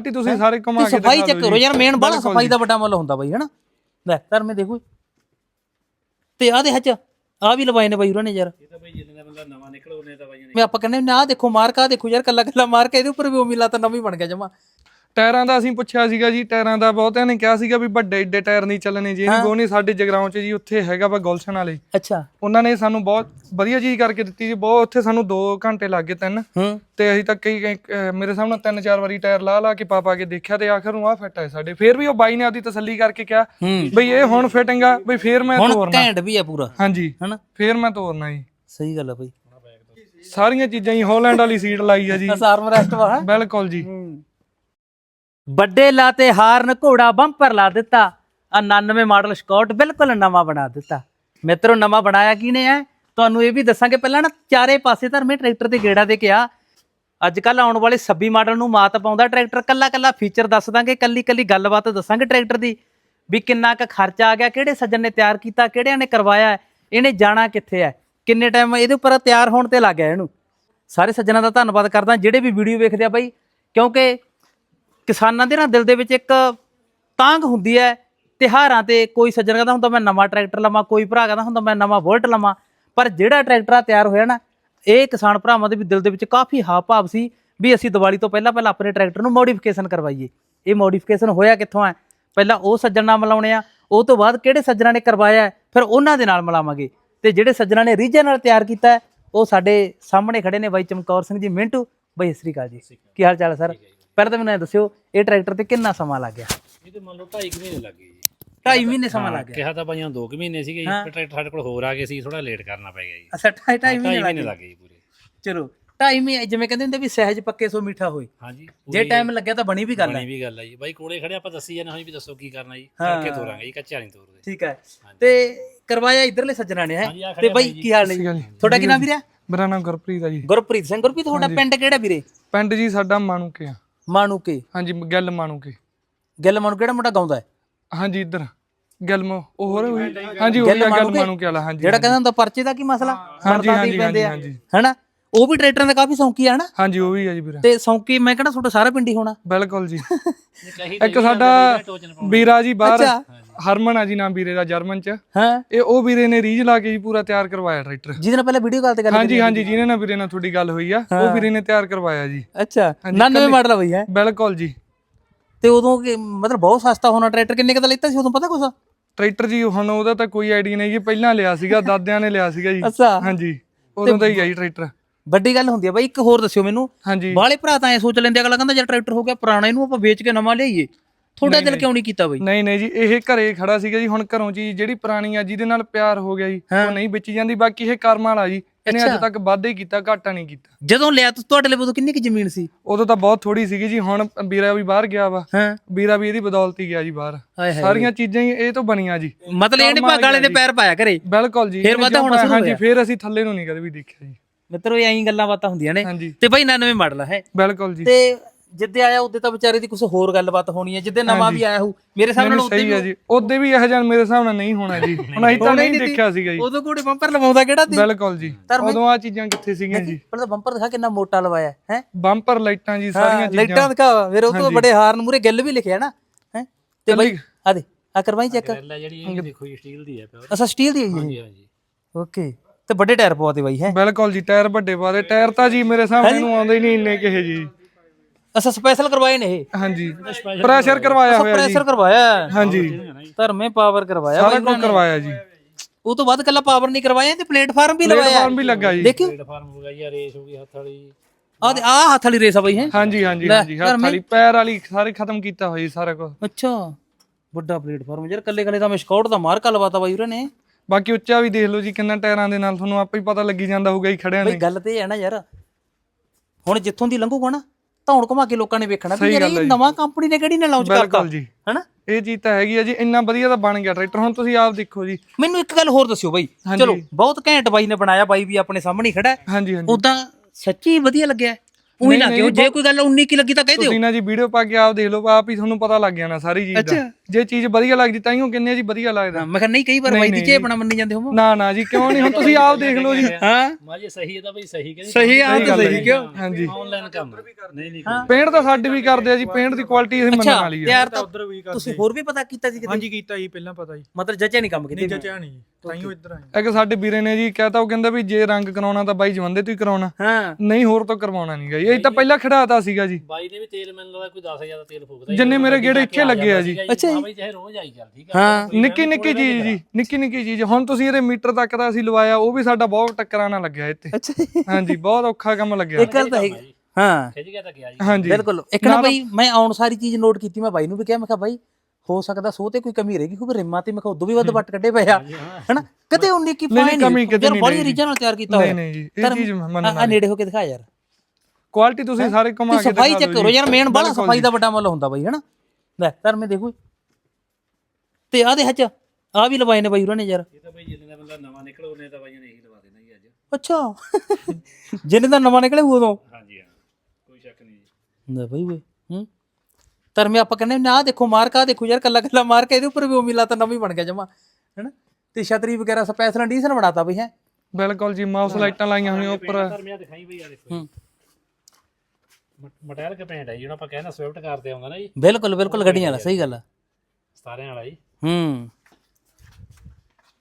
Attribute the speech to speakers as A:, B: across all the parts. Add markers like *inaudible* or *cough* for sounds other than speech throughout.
A: Aunty ਤੁਸੀਂ ਸਾਰੇ
B: ਤੇ
A: ਕੇ
B: ਸਫ਼ਾਈ ਚੈੱਕ ਕਰੋ। ਯਾਰ ਮੇਨ ਬੜਾ ਸਫ਼ਾਈ। ਦਾ ਵੱਡਾ ਮੁੱਲ ਹੁੰਦਾ ਬਾਈ ਹਨਾ ਲੈ ਧਰਮੇ ਦੇਖੋ ਤੇ ਆਹ ਦੇ ਹੱਚ ਆ ਵੀ ਲਵਾਏ ਨੇ ਬਾਈ ਉਹਨਾਂ ਨੇ ਯਾਰ
C: ਇਹ ਤਾਂ ਬਈ ਜਿੰਨੇ ਦਾ ਬੰਦਾ ਨਵਾਂ ਨਿਕਲ ਉਹਨੇ ਤਾਂ ਬਾਈਆਂ ਨੇ
B: ਮੈਂ ਆਪਾਂ ਕਹਿੰਦੇ ਨਾ ਆਹ ਦੇਖੋ ਮਾਰਕ ਆ ਦੇਖੋ ਯਾਰ ਕੱਲਾ ਕੱਲਾ ਮਾਰਕ ਇਹਦੇ ਉੱਪਰ ਵੀ ਉਹ ਮਿਲਾ ਤਾਂ ਨਵੀਂ ਬਣ ਗਿਆ ਜਮਾ
A: ਟਾਇਰਾਂ ਦਾ ਅਸੀਂ ਪੁੱਛਿਆ ਸੀਗਾ ਜੀ ਟਾਇਰਾਂ ਦਾ ਬਹੁਤਿਆਂ ਨੇ ਕਿਹਾ ਸੀਗਾ ਵੀ ਵੱਡੇ ਏਡੇ ਟਾਇਰ ਨਹੀਂ ਚੱਲਣੇ ਜੀ ਨਹੀਂ ਨਹੀਂ ਸਾਡੇ ਜਗਰਾਉਂ ਚ ਜੀ ਉੱਥੇ ਹੈਗਾ ਵਾ ਗੁਲਸ਼ਨ ਵਾਲੇ।
B: ਅੱਛਾ।
A: ਉਹਨਾਂ ਨੇ ਸਾਨੂੰ ਬਹੁਤ ਵਧੀਆ ਚੀਜ਼ ਕਰਕੇ ਦਿੱਤੀ ਜੀ ਬਹੁਤ ਉੱਥੇ ਸਾਨੂੰ 2 ਘੰਟੇ ਲੱਗ ਗਏ ਤਿੰਨ। ਤੇ ਅਸੀਂ ਤਾਂ ਕਈ ਮੇਰੇ ਸਾਹਮਣੇ ਤਿੰਨ ਚਾਰ ਵਾਰੀ ਟਾਇਰ ਲਾ ਲਾ ਕੇ ਪਾ ਪਾ ਕੇ ਦੇਖਿਆ ਤੇ ਆਖਰ ਨੂੰ ਆ ਫਿੱਟ ਹੈ ਸਾਡੇ। ਫੇਰ ਵੀ ਉਹ ਬਾਈ ਨੇ ਆਪਦੀ ਤਸੱਲੀ ਕਰਕੇ ਕਿਹਾ ਬਈ ਇਹ ਹੁਣ ਫਿਟਿੰਗ ਆ ਬਈ ਫੇਰ ਮੈਂ
B: ਹੁਣ
A: ਤੋਰਨਾ।
B: ਘੈਂਟ ਵੀ ਆ ਪੂਰਾ।
A: ਹਾਂਜੀ।
B: ਹਨਾ?
A: ਫੇਰ ਮੈਂ ਤੋਰਨਾ ਜੀ।
B: ਸਹੀ ਗੱਲ ਆ ਬਾਈ।
A: ਸਾਰੀਆਂ ਚੀਜ਼ਾਂ ਹੀ ਹਾਲੈਂਡ ਵਾਲੀ ਸੀਟ ਲਾਈ ਆ ਜੀ।
B: ਅਸਾਰਮ ਰੈਸਟ ਵਾ?
A: ਬਿਲਕੁਲ ਜੀ।
B: ਵੱਡੇ ਲਾਤੇ ਹਾਰਨ ਘੋੜਾ ਬੰਪਰ ਲਾ ਦਿੱਤਾ। ਆ 99 ਮਾਡਲ ਸਕਾਟ ਬਿਲਕੁਲ ਨਵਾਂ ਬਣਾ ਦਿੱਤਾ। ਮਿੱਤਰੋ, ਨਵਾਂ ਬਣਾਇਆ ਕਿਨੇ ਹੈ ਤੁਹਾਨੂੰ ਇਹ ਵੀ ਦੱਸਾਂਗੇ ਪਹਿਲਾਂ ਨਾ, ਚਾਰੇ ਪਾਸੇ ਧਰਮੇ ਟਰੈਕਟਰ ਤੇ ਗੇੜਾ ਦੇ ਕੇ ਆ ਅੱਜ ਕੱਲ ਆਉਣ ਵਾਲੇ 26 ਮਾਡਲ ਨੂੰ ਮਾਤ ਪਾਉਂਦਾ ਟਰੈਕਟਰ। ਕੱਲਾ ਕੱਲਾ ਫੀਚਰ ਦੱਸ ਦਾਂਗੇ ਕੱਲੀ ਕੱਲੀ ਗੱਲਬਾਤ ਦੱਸਾਂਗੇ ਟਰੈਕਟਰ ਦੀ। ਵੀ ਕਿੰਨਾ ਕੁ ਖਰਚਾ ਆ ਗਿਆ, ਕਿਹੜੇ ਸੱਜਣ ਨੇ ਤਿਆਰ ਕੀਤਾ, ਕਿਹੜਿਆਂ ਨੇ ਕਰਵਾਇਆ ਇਹਨੇ ਜਾਣਾ ਕਿੱਥੇ ਹੈ ਕਿੰਨੇ ਟਾਈਮ ਇਹਦੇ ਉੱਪਰ ਤਿਆਰ ਹੋਣ ਤੇ ਲੱਗ ਗਿਆ ਇਹਨੂੰ? ਸਾਰੇ ਸੱਜਣਾਂ ਦਾ ਧੰਨਵਾਦ ਕਰਦਾ, ਜਿਹੜੇ ਵੀ ਵੀਡੀਓ ਵੇਖਦੇ ਆ ਬਾਈ, ਕਿਉਂਕਿ ਕਿਸਾਨਾਂ ਦੇ ਨਾ ਦਿਲ ਦੇ ਵਿੱਚ ਇੱਕ ਤਾਂਗ ਹੁੰਦੀ ਹੈ ਤਿਹਾਰਾਂ ਤੇ ਕੋਈ ਸੱਜਣ ਕਹਿੰਦਾ ਹੁੰਦਾ ਮੈਂ ਨਵਾਂ ਟਰੈਕਟਰ ਲਵਾਂ, ਕੋਈ ਭਰਾ ਕਹਿੰਦਾ ਹੁੰਦਾ ਮੈਂ ਨਵਾਂ ਵੋਲਟ ਲਵਾਂ, ਪਰ ਜਿਹੜਾ ਟਰੈਕਟਰ ਆ ਤਿਆਰ ਹੋਇਆ ਨਾ, ਇਹ ਕਿਸਾਨ ਭਰਾਵਾਂ ਦੇ ਵੀ ਦਿਲ ਦੇ ਵਿੱਚ ਕਾਫੀ ਹਾਵ ਭਾਵ ਸੀ ਵੀ ਅਸੀਂ ਦੀਵਾਲੀ ਤੋਂ ਪਹਿਲਾਂ ਪਹਿਲਾਂ ਆਪਣੇ ਟਰੈਕਟਰ ਨੂੰ ਮੋਡੀਫਿਕੇਸ਼ਨ ਕਰਵਾਈਏ। ਇਹ ਮੋਡੀਫਿਕੇਸ਼ਨ ਹੋਇਆ ਕਿੱਥੋਂ ਹੈ? ਪਹਿਲਾਂ ਉਹ ਸੱਜਣ ਨਾਲ ਮਿਲਾਉਣੇ ਆ, ਉਹ ਤੋਂ ਬਾਅਦ ਕਿਹੜੇ ਸੱਜਣਾਂ ਨੇ ਕਰਵਾਇਆ ਫਿਰ ਉਹਨਾਂ ਦੇ ਨਾਲ ਮਿਲਾਵਾਂਗੇ। ਤੇ ਜਿਹੜੇ ਸੱਜਣਾਂ ਨੇ ਰੀਜਨ ਨਾਲ ਤਿਆਰ ਕੀਤਾ ਉਹ ਸਾਡੇ ਸਾਹਮਣੇ ਖੜੇ ਨੇ ਬਾਈ ਚਮਕੌਰ ਸਿੰਘ ਜੀ, ਮਿੰਟੂ, ਬਾਈ, ਸਤਿ ਸ੍ਰੀ ਅਕਾਲ ਜੀ। ਕੀ ਹਾਲ ਚਾਲ ਹੈ ਸਰ? ਪਹਿਲਾਂ ਤਾਂ ਮੈਨੂੰ ਇਹ ਦੱਸਿਓ ਇਹ ਟਰੈਕਟਰ ਤੇ ਕਿੰਨਾ ਸਮਾਂ ਲੱਗ ਗਿਆ?
C: ਇਹ ਤੇ ਮੰਨ ਲਓ 2.5 ਮਹੀਨੇ ਲੱਗ ਗਏ ਜੀ।
B: 2.5 ਮਹੀਨੇ ਸਮਾਂ ਲੱਗ ਗਿਆ।
C: ਕਿਹਾ ਤਾਂ ਬਾਈਆਂ 2 ਮਹੀਨੇ ਸੀਗੇ ਜੀ
B: ਹਾਂ।
C: ਪਰ ਟਰੈਕਟਰ ਸਾਡੇ ਕੋਲ ਹੋਰ ਆ ਗਏ ਸੀ ਥੋੜਾ ਲੇਟ ਕਰਨਾ ਪੈ ਗਿਆ ਜੀ।
B: ਅੱਛਾ 2.5
C: ਢਾਈ
B: ਮਹੀਨੇ ਲੱਗ ਗਏ।
C: ਜੀ ਪੂਰੇ।
B: ਚਲੋ 2.5 ਮਹੀਨੇ ਜਿਵੇਂ ਕਹਿੰਦੇ ਹੁੰਦੇ ਵੀ ਸਹਿਜ ਪੱਕੇ ਸੋ ਮਿੱਠਾ ਹੋਏ।
C: ਹਾਂਜੀ
B: ਜੇ ਟਾਈਮ ਲੱਗਿਆ ਤਾਂ ਬਣੀ ਵੀ ਗੱਲ ਹੈ।
C: ਬਣੀ ਵੀ ਗੱਲ ਆ ਜੀ। ਬਾਈ ਕੋਲੇ ਖੜੇ ਆਪਾਂ ਦੱਸੀ ਜਾਂਦੇ ਹਾਂ ਵੀ ਦੱਸੋ ਕੀ ਕਰਨਾ ਜੀ। ਕਰਕੇ ਤੋਰਾਂਗੇ ਜੀ ਕੱਚਾ ਨਹੀਂ ਤੋਰਦੇ
B: ਠੀਕ ਹੈ। ਤੇ ਕਰਵਾਇਆ ਇਧਰਲੇ ਸੱਜਣਾ ਨੇ ਹੈ? ਤੇ ਬਾਈ ਕੀ ਹਾਲ ਨੇ ਜੀ? ਤੁਹਾਡਾ ਕੀ ਨਾਮ ਵੀਰੇ
A: ਮੇਰਾ ਨਾਮ ਗੁਰਪ੍ਰੀਤ ਆ ਜੀ।
B: ਗੁਰਪ੍ਰੀਤ ਸਿੰਘ। ਗੁਰਪ੍ਰੀਤ ਤੁਹਾਡਾ ਪਿੰਡ ਕਿਹੜਾ ਵੀਰੇ?
A: ਪਿੰਡ ਜੀ ਸਾਡਾ ਮਾਣੂਕੇ ਆ
B: ਮਾਨੂਕੇ
A: ਹਾਂਜੀ ਗੱਲ ਮਾਣੂਕੇ
B: ਗਿੱਲ ਮਾਨੂ ਕਿਹੜਾ ਮੁੰਡਾ ਗਾਉਂਦਾ ਹੈ
A: ਹਾਂਜੀ ਇੱਧਰ ਗਲਮੋ ਉਹ ਹੋਰ ਹੋਈ ਹਾਂਜੀ ਉਹ ਗੱਲ ਮਾਣੂਕੇ ਵਾਲਾ ਹਾਂਜੀ
B: ਜਿਹੜਾ ਕਹਿੰਦਾ ਹੁੰਦਾ ਪਰਚੇ ਦਾ ਕੀ ਮਸਲਾ
A: ਹਾਂਜੀ, ਹਾਂਜੀ,
B: ਹੀ ਪੈਂਦੇ ਆ
A: ਹਾਂਜੀ,
B: ਹੈਨਾ ਉਹ ਵੀ ਟਰੈਕਟਰਾਂ ਦਾ ਕਾਫੀ ਸੌਂਕੀ ਆ ਹਨਾ
A: ਹਾਂਜੀ ਉਹ ਵੀ ਆ ਜੀ ਵੀਰਾ
B: ਤੇ ਸੌਂਕੀ ਮੈਂ ਕਹਿੰਦਾ ਤੁਹਾਡਾ ਸਾਰਾ ਪਿੰਡ ਹੀ ਹੋਣਾ
A: ਬਿਲਕੁਲ ਜੀ ਇੱਕ ਸਾਡਾ ਵੀਰਾ ਜੀ ਬਾਹਰ
B: ਅੱਛਾ।
A: ਹਰਮਨ ਆ ਜੀ ਨਾਮ ਵੀਰੇ ਦਾ ਜਰਮਨ ਚ।
B: ਹਾਂ?
A: ਇਹ ਉਹ ਵੀਰੇ ਨੇ ਰੀਜ ਲਾ ਕੇ ਜੀ ਪੂਰਾ ਤਿਆਰ ਕਰਵਾਇਆ ਟਰੈਕਟਰ।
B: ਜਿਹਦੇ ਨਾਲ ਪਹਿਲਾਂ ਵੀਡੀਓ ਕਾਲ ਤੇ ਗੱਲ
A: ਹਾਂਜੀ ਹਾਂਜੀ ਜਿਹਨੇ ਨਾਲ ਵੀਰੇ ਨਾਲ ਤੁਹਾਡੀ ਗੱਲ ਹੋਈ ਆ ਉਹ ਵੀਰੇ ਨੇ ਤਿਆਰ ਕਰਵਾਇਆ ਜੀ।
B: ਅੱਛਾ 99 ਮਾਡਲ ਬਈ ਹੈ?
A: ਬਿਲਕੁਲ ਜੀ।
B: ਤੇ ਉਦੋਂ ਕਿ ਮਤਲਬ ਬਹੁਤ ਸਸਤਾ ਹੋਣਾ ਟਰੈਕਟਰ ਕਿੰਨੇ ਕੁ ਦਾ ਲਿੱਤਾ ਸੀ ਉਦੋਂ ਪਤਾ ਕੁਛ?
A: ਟਰੈਕਟਰ ਜੀ ਹੁਣ ਉਹਦਾ ਤਾਂ ਕੋਈ ਆਈਡੀਆ ਨਹੀਂ ਜੀ ਪਹਿਲਾਂ ਲਿਆ ਸੀਗਾ *laughs* ਦਾਦਿਆਂ ਨੇ ਲਿਆ ਸੀਗਾ ਜੀ।
B: ਅੱਛਾ।
A: ਹਾਂਜੀ ਉਦੋਂ ਦਾ ਹੀ ਆ ਜੀ ਟਰੈਕਟਰ।
B: ਵੱਡੀ ਗੱਲ ਹੁੰਦੀ ਆ ਬਾਈ ਇੱਕ ਹੋਰ ਦੱਸਿਓ ਮੈਨੂੰ।
A: ਹਾਂਜੀ।
B: ਬਾਹਲੇ ਭਰਾ ਤਾਂ ਐ ਸੋਚ ਲੈਂਦੇ ਅਗਲਾ ਕਹਿੰਦਾ ਜੇ ਟਰੈਕਟਰ ਹੋ ਗਿਆ ਪੁਰਾਣਾ ਇਹਨੂੰ ਆਪਾਂ ਵੇਚ ਕੇ ਨਵਾਂ ਲਿਆਈਏ। ਤੁਹਾਡਾ ਦਿਲ ਕਿਉਂ ਨਹੀਂ ਕੀਤਾ ਬਾਈ?
A: ਨਹੀਂ ਨਹੀਂ ਜੀ ਇਹ ਘਰੇ ਖੜਾ ਸੀਗਾ ਜੀ ਹੁਣ ਘਰੋਂ ਜੀ ਜਿਹੜੀ ਪੁਰਾਣੀ ਆ ਜਿਹਦੇ ਨਾਲ ਪਿਆਰ ਹੋ ਗਿਆ ਜੀ ਉਹ ਨਹੀਂ ਵੇਚੀ ਜਾਂਦੀ ਬਾਕੀ ਇਹ ਕਰਮ ਵਾਲਾ ਜੀ ਇਹਨੇ ਅੱਜ ਤੱਕ ਵਾਧਾ ਹੀ ਕੀਤਾ ਘਾਟਾ ਨਹੀਂ ਕੀਤਾ।
B: ਜਦੋਂ ਲਿਆ ਤੁਸੀਂ ਤੁਹਾਡੇ ਲਈ ਉਦੋਂ ਕਿੰਨੀ ਕੁ ਜ਼ਮੀਨ ਸੀ?
A: ਉਦੋਂ ਤਾਂ ਬਹੁਤ ਥੋੜੀ ਸੀਗੀ ਜੀ ਹੁਣ ਵੀਰਾ ਵੀ ਬਾਹਰ ਗਿਆ ਵਾ।
B: ਹਾਂ।
A: ਵੀਰਾ ਵੀ ਇਹਦੀ ਬਦੌਲਤ ਹੀ ਗਿਆ ਜੀ ਬਾਹਰ। ਸਾਰੀਆਂ ਚੀਜ਼ਾਂ ਹੀ ਇਹ ਤੋਂ ਬਣੀਆਂ ਜੀ।
B: ਮਤਲਬ ਇਹਨੇ ਭਾਗ ਵਾਲੇ ਦੇ ਪੈਰ ਪਾਇਆ ਘਰੇ?
A: ਬਿਲਕੁਲ ਜੀ
B: ਫੇਰ ਵਾਧਾ ਹੋਣਾ ਸ਼ੁਰੂ
A: ਹਾਂਜੀ। ਫੇਰ ਅਸੀਂ ਥੱਲੇ ਨੂੰ ਨਹੀਂ ਕਦੇ ਵੀ ਦੇਖਿਆ ਜੀ।
B: ਮਿੱਤਰੋ ਇਹ ਐਂ ਗੱਲਾਂ ਬਾਤਾਂ ਹੁੰਦੀਆਂ ਨੇ। ਤੇ ਬਾਈ 99 ਮਾਡਲ ਹੈ।
A: ਬਿਲਕੁਲ ਜੀ।
B: ਤੇ ਜਿੱਦੇ ਆਇਆ ਉਹਦੇ ਤਾਂ ਵਿਚਾਰੇ ਦੀ ਕੁਝ ਹੋਰ ਗੱਲਬਾਤ ਹੋਣੀ ਹੈ ਜਿੱਦੇ ਨਵਾਂ ਵੀ ਆਇਆ ਹੋ ਮੇਰੇ ਸਾਹਮਣੇ
A: ਮੈਨੂੰ
B: ਉੱਤੇ
A: ਸਹੀ ਹੈ ਜੀ। ਉਹਦੇ ਵੀ ਇਹ ਜਿਹਾ ਮੇਰੇ ਹਿਸਾਬ ਨਾਲ ਨਹੀਂ ਹੋਣਾ ਜੀ। ਹੁਣ ਅਸੀਂ ਤਾਂ ਨਹੀਂ ਦੇਖਿਆ ਸੀਗਾ ਜੀ।
B: ਉਦੋਂ ਕੋੜੇ ਬੰਪਰ ਲਵਾਉਂਦਾ ਕਿਹੜਾ ਸੀ?
A: ਬਿਲਕੁਲ ਜੀ। ਉਦੋਂ ਆ ਚੀਜ਼ਾਂ ਕਿੱਥੇ ਸੀਗੀਆਂ ਜੀ?
B: ਪਹਿਲਾਂ ਬੰਪਰ ਦਿਖਾ ਕਿੰਨਾ ਮੋਟਾ ਲਵਾਇਆ ਹੈ?
A: ਬੰਪਰ ਲਾਈਟਾਂ ਜੀ ਸਾਰੀਆਂ ਚੀਜ਼ਾਂ।
B: ਲਾਈਟਾਂ ਦਿਖਾ ਫਿਰ ਉਹ ਤੋਂ ਬੜੇ ਹਾਰਨ ਮੂਰੇ ਗਿੱਲ ਵੀ ਲਿਖਿਆ ਨਾ ਹੈ? ਤੇ ਬਾਈ ਆ ਦੇ ਆ ਕਰਵਾਈ ਚੈੱਕ।
C: ਗੱਲ ਆ ਜਿਹੜੀ ਇਹ ਦੇਖੋ ਜੀ ਸਟੀਲ ਦੀ ਹੈ ਪਿਓਰ।
B: ਅਸਾ ਸਟੀਲ ਦੀ ਹੈ ਜੀ।
C: ਹਾਂਜੀ ਹਾਂਜੀ।
B: ਓਕੇ ਤੇ ਵੱਡੇ ਟਾਇਰ ਪਵਾਤੇ ਬਾਈ ਹੈ?
A: ਬਿਲਕੁਲ ਜੀ ਟਾਇਰ ਵੱਡੇ ਪਾਦੇ ਟਾਇਰ ਤਾਂ ਜੀ ਮੇਰੇ ਸਾਹਮਣੇ ਨੂੰ ਆਉਂਦੇ ਹੀ ਨਹੀਂ ਇੰਨੇ ਕਿਹੇ ਜੀ।
B: ਅਸਾ ਸਪੈਸ਼ਲ ਕਰਵਾਏ ਨੇ ਇਹ?
A: ਹਾਂਜੀ। ਪ੍ਰੈਸ਼ਰ ਕਰਵਾਇਆ। ਹੋਇਆ ਜੀ।
B: ਪ੍ਰੈਸ਼ਰ ਕਰਵਾਇਆ।
A: ਹਾਂਜੀ।
B: ਧਰਮੇ ਪਾਵਰ ਕਰਵਾਇਆ
A: ਸਾਰਾ ਕੁਝ ਕਰਵਾਇਆ ਜੀ।
B: ਉਹ ਤੋਂ ਬਾਅਦ ਕੱਲਾ ਪਾਵਰ ਨਹੀਂ ਕਰਵਾਇਆ ਤੇ ਪਲੇਟਫਾਰਮ ਵੀ ਲਵਾਇਆ?
A: ਪਲੇਟਫਾਰਮ ਵੀ ਲੱਗਾ ਜੀ।
B: ਦੇਖਿਓ।
C: ਪਲੇਟਫਾਰਮ ਹੋ ਗਿਆ ਜੀ ਆਹ ਰੇਸ ਹੋ ਗਈ ਹੱਥ ਵਾਲੀ।
B: ਆ ਤੇ ਆ ਹੱਥ ਵਾਲੀ ਰੇਸ ਆ ਬਾਈ ਹੈ?
A: ਹਾਂਜੀ ਹਾਂਜੀ ਹਾਂਜੀ ਹੱਥ ਵਾਲੀ। ਪੈਰ ਵਾਲੀ ਸਾਰੇ ਖਤਮ ਕੀਤਾ ਹੋਇਆ ਜੀ ਸਾਰਾ ਕੁਝ
B: ਅੱਛਾ। ਵੱਡਾ ਪਲੇਟਫਾਰਮ ਯਾਰ ਕੱਲੇ ਕੱਲੇ ਤਾਂ ਮੈਂ ਸਕਾਊਟ ਦਾ ਮਾਰਕਾ ਲਵਾਤਾ ਬਾਈ ਉਰੇ ਨੇ।
A: ਬਾਕੀ ਉੱਚਾ ਵੀ ਦੇਖ ਲਓ ਜੀ ਕਿੰਨਾ ਟਾਇਰਾਂ ਦੇ ਨਾਲ ਤੁਹਾਨੂੰ ਆਪੇ ਹੀ ਪਤਾ ਲੱਗੀ ਜਾਂਦਾ ਹੋਊਗਾ ਜੀ ਖੜਿਆਂ
B: ਬਈ ਗੱਲ ਤੇ ਇਹ ਹੈ ਨਾ ਯਾਰ ਹੁਣ ਜਿੱਥੋਂ ਦੀ ਲੰਘੂਗਾ ਨਾ ਧੌਣ ਘੁਮਾ ਕੇ ਲੋਕਾਂ ਨੇ ਵੇਖਣਾ ਵੀ ਯਾਰ ਇਹ ਨਵਾਂ ਕੰਪਨੀ ਨੇ ਕਿਹੜੀ ਨੇ ਲਾਂਚ ਕਰਤਾ?
A: ਬਿਲਕੁਲ ਜੀ।
B: ਹੈਨਾ?
A: ਇਹ ਚੀਜ਼ ਤਾਂ ਹੈਗੀ ਆ ਜੀ ਇੰਨਾ ਵਧੀਆ ਤਾਂ ਬਣ ਗਿਆ ਟਰੈਕਟਰ ਹੁਣ ਤੁਸੀਂ ਆਪ ਦੇਖੋ ਜੀ।
B: ਮੈਨੂੰ ਇੱਕ ਗੱਲ ਹੋਰ ਦੱਸਿਓ ਬਾਈ। ਚਲੋ ਬਹੁਤ ਘੈਂਟ ਬਾਈ ਨੇ ਬਣਾਇਆ ਬਾਈ ਵੀ ਆਪਣੇ ਸਾਹਮਣੇ ਖੜਾ ਹੈ।
A: ਹਾਂਜੀ ਹਾਂਜੀ।
B: ਉਦਾਂ ਸੱਚੀ ਵਧੀਆ ਲੱਗਿਆ। ਉਹੀ ਨਾ ਕਿਉਂ ਜੇ ਕੋਈ ਗੱਲ 19 ਕੀ ਲੱਗੀ ਤਾਂ ਕਹਿ ਦਿਓ।
A: ਤੁਸੀਂ ਨਾ ਜੀ ਵੀਡੀਓ ਪਾ ਕੇ ਆਪ ਦੇਖ ਲਓ ਆਪ ਹੀ ਤੁਹਾਨੂੰ ਪਤਾ ਲੱਗ ਜਾਣਾ ਸਾਰੀ ਚੀਜ਼ ਦਾ।
B: ਅੱਛਾ।
A: ਜੇ ਚੀਜ਼ ਵਧੀਆ ਲੱਗਦੀ ਤਾਂ ਹੀ ਉਹ ਕਹਿੰਦੇ ਆ ਜੀ ਵਧੀਆ ਲੱਗਦਾ।
B: ਮੈਂ ਕਿਹਾ ਨਹੀਂ ਕਈ ਵਾਰ ਬਾਈ ਦੀ ਆਪਣਾ ਮੰਨੀ ਜਾਂਦੇ ਹੋ
A: ਨਾ ਨਾ ਜੀ ਕਿਉਂ ਨਹੀਂ? ਹੁਣ ਤੁਸੀਂ ਆਪ ਦੇਖ ਲਓ ਜੀ।
B: ਹਾਂ।
C: ਮਾਜੇ ਸਹੀ ਹੈ ਤਾਂ ਬਈ ਸਹੀ ਕਹਿੰਦੇ।
B: ਸਹੀ ਆ ਤਾਂ
A: ਹੈ
B: ਸਹੀ। ਕਿਉਂ?
A: ਹਾਂਜੀ।
C: ਆਨਲਾਈਨ ਕੰਮ। ਨਹੀਂ ਨਹੀਂ।
A: ਪੇਂਟ ਤਾਂ ਸਾਡੇ ਵੀ ਕਰਦੇ ਆ ਜੀ ਪੇਂਟ ਦੀ ਕੁਆਲਿਟੀ ਅਸੀਂ ਮੰਨਣ ਵਾਲੀ ਆ।
B: ਤਿਆਰ ਤਾਂ
D: ਉਧਰ ਵੀ
B: ਤੁਸੀਂ ਹੋਰ ਵੀ ਪਤਾ ਕੀਤਾ ਸੀ ਕਿਤੇ?
D: ਹਾਂਜੀ ਕੀਤਾ ਜੀ ਪਹਿਲਾਂ ਪਤਾ ਜੀ।
B: ਮਤਲਬ ਜੱਜੇ ਨਹੀਂ ਕੰਮ ਕੀਤੇ
D: ਨਹੀਂ ਜਚਿਆ ਨਹੀਂ ਤਾਈਓ ਇੱਧਰ ਆਏ।
A: ਇੱਕ ਸਾਡੇ ਵੀਰੇ ਨੇ ਜੀ ਕਹਤਾ ਉਹ ਕਹਿੰਦਾ ਵੀ ਜੇ ਰੰਗ ਕਰਾਉਣਾ ਤਾਂ ਬਾਈ ਜਵੰਦੇ ਤੋਂ ਹੀ ਕਰਾਉਣਾ।
B: ਹਾਂ।
A: ਨਹੀਂ ਹੋਰ ਤੋਂ ਕਰਵਾਉਣਾ ਨਹੀਂਗਾ ਇਹ ਤਾਂ ਪਹਿਲਾਂ ਖੜਾਤਾ ਸੀਗਾ ਜੀ।
C: ਬਾਈ ਨੇ ਵੀ ਤੇਲ ਮੈਨੂੰ ਲੱਗਦਾ ਕੋਈ 10000 ਦਾ ਤੇਲ ਫੂਕਦਾ
A: ਜਿੰਨੇ ਮੇਰੇ ਗੇੜੇ ਇੱਥੇ ਲੱਗੇ ਆ ਜੀ।
B: ਅੱਛਾ ਜੀ।
C: ਹਾਂ ਬਈ ਚਾਹੇ ਰੋਜ਼ ਆਈ ਚੱਲ ਠੀਕ ਆ।
B: ਹਾਂ
A: ਨਿੱਕੀ ਨਿੱਕੀ ਚੀਜ਼ ਜੀ ਨਿੱਕੀ ਨਿੱਕੀ ਚੀਜ਼। ਹੁਣ ਤੁਸੀਂ ਇਹਦੇ ਮੀਟਰ ਤੱਕ ਦਾ ਅਸੀਂ ਲਵਾਇਆ ਉਹ ਵੀ ਸਾਡਾ ਬਹੁਤ ਟੱਕਰਾਂ ਨਾਲ ਲੱਗਿਆ ਇੱਥੇ।
B: ਅੱਛਾ ਜੀ।
A: ਹਾਂਜੀ ਬਹੁਤ ਔਖਾ ਕੰਮ ਲੱਗਿਆ।
B: ਇੱਕ ਗੱਲ ਤਾਂ ਹੈਗੀ। ਹਾਂ।
C: ਖਿੱਚ ਗਿਆ ਤਾਂ ਗਿਆ ਜੀ।
A: ਹਾਂਜੀ।
B: ਬਿਲਕੁਲ। ਇੱਕ ਨਾ ਬਈ ਮੈਂ ਆਉਣ ਸਾਰੀ ਚੀਜ਼ ਨੋਟ ਕੀਤੀ ਮੈਂ ਬਾਈ ਨੂੰ ਵੀ ਕਿਹਾ ਮੈਂ ਕਿਹਾ ਬਾਈ ਹੋ ਸਕਦਾ ਸੋ ਤੇ ਕੋਈ ਕਮੀ ਰਹੇਗੀ ਕਿਉਂਕਿ ਰਿਮਾਂ ਤੇ ਮੈਂ ਕਿਹਾ ਉਦੋਂ ਵੀ ਵੱਧ ਵੱਟ ਕੱਢੇ ਪਏ ਆ। ਹਨਾ? ਕਦੇ 19 ਕੀ
A: ਨਹੀਂ, ਕਮੀ
B: ਨਹੀਂ
A: ਕਿਤੇ
B: ਯਾਰ
A: ਨਹੀਂ
B: ਬੜੀ
A: ਰਹੀ।
B: ਰੀਜਨ ਨਾਲ ਤਿਆਰ ਕੀਤਾ
A: ਨਹੀਂ
B: ਹੋਇਆ।
A: ਨਹੀਂ ਜੀ ਇਹ ਚੀਜ਼ ਮੰਨਣ
B: ਆ ਨੇੜੇ ਹੋ ਕੇ ਦਿਖਾ ਯਾਰ।
A: ਕੁਆਲਿਟੀ ਤੁਸੀਂ ਸਾਰੇ ਘੁਮਾ ਕੇ
B: ਸਫ਼ਾਈ
A: ਦਿਖਾ
B: ਚੈੱਕ
A: ਦਿਓ
B: ਕਰੋ
A: ਜੀ।
B: ਯਾਰ ਮੇਨ ਬੜਾ
A: ਬਿਲਕੁਲ
B: ਸਫ਼ਾਈ
A: ਜੀ।
B: ਦਾ ਵੱਡਾ ਮੁੱਲ ਹੁੰਦਾ ਬਾਈ ਹਨਾ? ਲੈ ਧਰਮੇ ਦੇਖੋ। ਤੇ ਆ ਦੇ ਹੱਚ ਆ ਵੀ ਲਵਾਏ ਨੇ ਬਾਈ ਉਹਨਾਂ ਨੇ ਯਾਰ।
C: ਇਹ ਤਾਂ ਬਈ ਜਿੰਨੇ ਦਾ ਬੰਦਾ ਨਵਾਂ ਨਿਕਲ ਉਹਨੇ ਤਾਂ ਬਾਈਆਂ ਨੇ ਇਹੀ ਲਵਾ ਦੇਣਾ ਜੀ ਅੱਜ।
B: ਅੱਛਾ। ਜਿਹਨੇ ਦਾ ਨਵਾਂ ਨਿਕਲੇ ਉਦੋਂ।
C: ਹਾਂਜੀ ਹਾਂ। ਕੋਈ ਸ਼ੱਕ ਨਹੀਂ ਜੀ।
B: ਨਾ ਬਈ ਵੇ ਹੂੰ। ਧਰਮੇ ਆਪਾਂ ਕਹਿੰਦੇ ਨਾ ਆਹ ਦੇਖੋ ਮਾਰਕ ਆ ਦੇਖੋ ਯਾਰ ਕੱਲਾ ਕੱਲਾ ਮਾਰਕ ਇਹਦੇ ਉੱਪਰ ਵੀ ਉਹ ਮਿਲਾ ਤਾਂ ਨਵਾਂ ਬਣ ਗਿਆ ਜਮਾ ਹੈਨਾ। ਤੇ ਛਤਰੀ ਵਗੈਰਾ ਸਪੈਸ਼ਲ ਐਡੀਸ਼ਨ ਬਣਾਤਾ ਬਈ ਹੈ।
A: ਬਿਲਕੁਲ ਜੀ ਮਾਊਸ ਲਾਈਟਾਂ ਲਾਈਆਂ ਹੋਈਆਂ ਉੱਪਰ।
C: ਧਰਮਿਆ ਦਿਖਾਈ ਬਈ ਆ ਦੇਖੋ।
B: ਹੂੰ।
C: ਮਟਾਇਰ ਕੇ ਪੇਂਟ ਹੈ ਜੀ, ਜਿਹੜਾ ਆਪਾਂ ਕਹਿੰਦਾ ਸਵਿਫਟ ਕਾਰ ਤੇ ਆਉਂਦਾ ਨਾ ਜੀ।
B: ਬਿਲਕੁਲ ਬਿਲਕੁਲ ਗੱਡੀਆਂ ਵਾਲਾ ਸਹੀ ਗੱਲ ਆ।
C: 17 ਵਾਲਾ ਜੀ।
B: ਹੂੰ।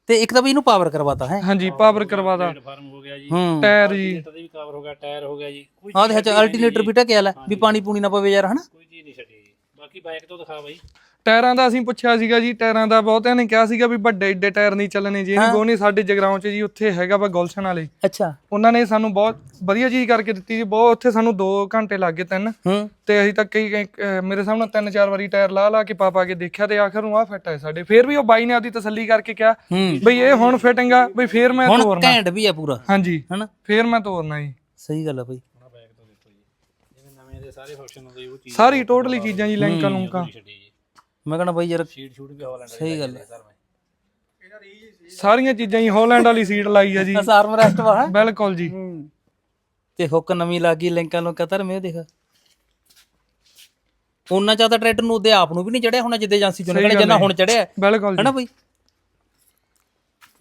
B: ਤੇ ਇੱਕ ਤਾਂ ਬਈ ਇਹਨੂੰ ਪਾਵਰ ਕਰਵਾਤਾ ਹੈ?
A: ਹਾਂਜੀ ਪਾਵਰ ਕਰਵਾਦਾ
C: ਪਲੇਟਫਾਰਮ ਹੋ ਗਿਆ ਜੀ।
B: ਹੂੰ।
A: ਟਾਇਰ ਜੀ।
C: ਟਾਇਰ ਦੇ ਵੀ ਕਵਰ ਹੋ ਗਿਆ ਟਾਇਰ ਹੋ ਗਿਆ ਜੀ। ਕੋਈ
B: ਆਹ ਦੇ ਅਲਟਰਨੇਟਰ ਵੀ ਟਕਿਆ ਲੈ ਵੀ ਪਾਣੀ ਪੂਣੀ ਨਾ ਪਵੇ ਯਾਰ ਹਨਾ?
C: ਕੋਈ ਚੀਜ਼ ਨਹੀਂ ਛੱਡੀ ਜੀ। ਬਾਕੀ ਬਾਈਕ ਤੋਂ ਦਿਖਾ ਬਾਈ।
A: ਟਾਇਰਾਂ ਦਾ ਅਸੀਂ ਪੁੱਛਿਆ ਸੀਗਾ ਜੀ ਟਾਇਰਾਂ ਦਾ ਬਹੁਤਿਆਂ ਨੇ ਕਿਹਾ ਸੀਗਾ ਵੀ ਵੱਡੇ ਏਡੇ ਟਾਇਰ ਨਹੀਂ ਚੱਲਣੇ ਜੀ ਨਹੀਂ ਨਹੀਂ ਸਾਡੇ ਜਗਰਾਉਂ ਚ ਜੀ ਉੱਥੇ ਹੈਗਾ ਵਾ ਗੁਲਸ਼ਨ ਵਾਲੇ।
B: ਅੱਛਾ।
A: ਉਹਨਾਂ ਨੇ ਸਾਨੂੰ ਬਹੁਤ ਵਧੀਆ ਚੀਜ਼ ਕਰਕੇ ਦਿੱਤੀ ਜੀ ਬਹੁਤ ਉੱਥੇ ਸਾਨੂੰ 2 ਘੰਟੇ ਲੱਗ ਗਏ ਤਿੰਨ ਤੇ ਅਸੀਂ ਤਾਂ ਕਈ ਮੇਰੇ ਸਾਹਮਣੇ ਤਿੰਨ ਚਾਰ ਵਾਰੀ ਟਾਇਰ ਲਾ ਲਾ ਕੇ ਪਾ ਪਾ ਕੇ ਦੇਖਿਆ ਤੇ ਆਖਰ ਨੂੰ ਆ ਫਿੱਟ ਹੈ ਸਾਡੇ। ਫੇਰ ਵੀ ਉਹ ਬਾਈ ਨੇ ਆਪਦੀ ਤਸੱਲੀ ਕਰਕੇ ਕਿਹਾ
B: ਹੂੰ।
A: ਬਈ ਇਹ ਹੁਣ ਫਿਟਿੰਗ ਆ ਬਈ ਫੇਰ ਮੈਂ
B: ਹੁਣ
A: ਤੋਰਨਾ।
B: ਘੈਂਟ ਵੀ ਆ ਪੂਰਾ।
A: ਹਾਂਜੀ।
B: ਹਨਾ?
A: ਫੇਰ ਮੈਂ ਤੋਰਨਾ ਜੀ।
B: ਸਹੀ ਗੱਲ ਆ ਬਈ।
C: ਹੁਣ ਬਾਈਕ ਤੋਂ ਦੇਖੋ ਜੀ। ਜਿਵੇਂ ਨਵੇਂ ਦੇ ਸਾਰੇ ਫੰਕਸ਼ਨ ਹੁੰਦੇ ਜੀ, ਉਹ ਚੀਜ਼
A: ਸਾਰੀ ਟੋਟਲੀ ਚੀਜ਼ਾਂ ਜੀ ਲਿੰਕਾਂ ਲੁੰਕਾਂ
B: ਮੈਂ ਕਹਣਾ ਬਈ ਯਾਰ
C: ਸ਼ੀਟ ਸ਼ੂਟ ਵੀ ਹੌਲੈਂਡ
B: ਸਹੀ ਗੱਲ ਹੈ।
A: ਸਾਰੀਆਂ ਚੀਜ਼ਾਂ ਜੀ ਹਾਲੈਂਡ ਵਾਲੀ ਸੀਟ ਲਾਈ ਆ ਜੀ।
B: ਅਸਾਰਮ ਰੈਸਟ ਵਾ ਹੈ?
A: ਬਿਲਕੁਲ ਜੀ।
B: ਤੇ ਹੁੱਕ ਨਵੀਂ ਲੱਗੀ ਲਿੰਕਾਂ ਲੋਕਾਂ ਧਰਮੇ ਉਹ ਦੇਖ। ਉਹਨਾਂ ਜ਼ਿਆਦਾ ਟਰੈਕਟਰ ਨੂੰ ਉਹਦੇ ਆਪ ਨੂੰ ਵੀ ਨਹੀਂ ਚੜਿਆ ਹੋਣਾ ਜਿੱਦੇ ਏਜੰਸੀ ਚੋਂ ਨਿਕਲੇ ਜਿੰਨਾ ਹੁਣ ਚੜਿਆ।
A: ਬਿਲਕੁਲ ਜੀ।
B: ਹੈਨਾ ਬਈ?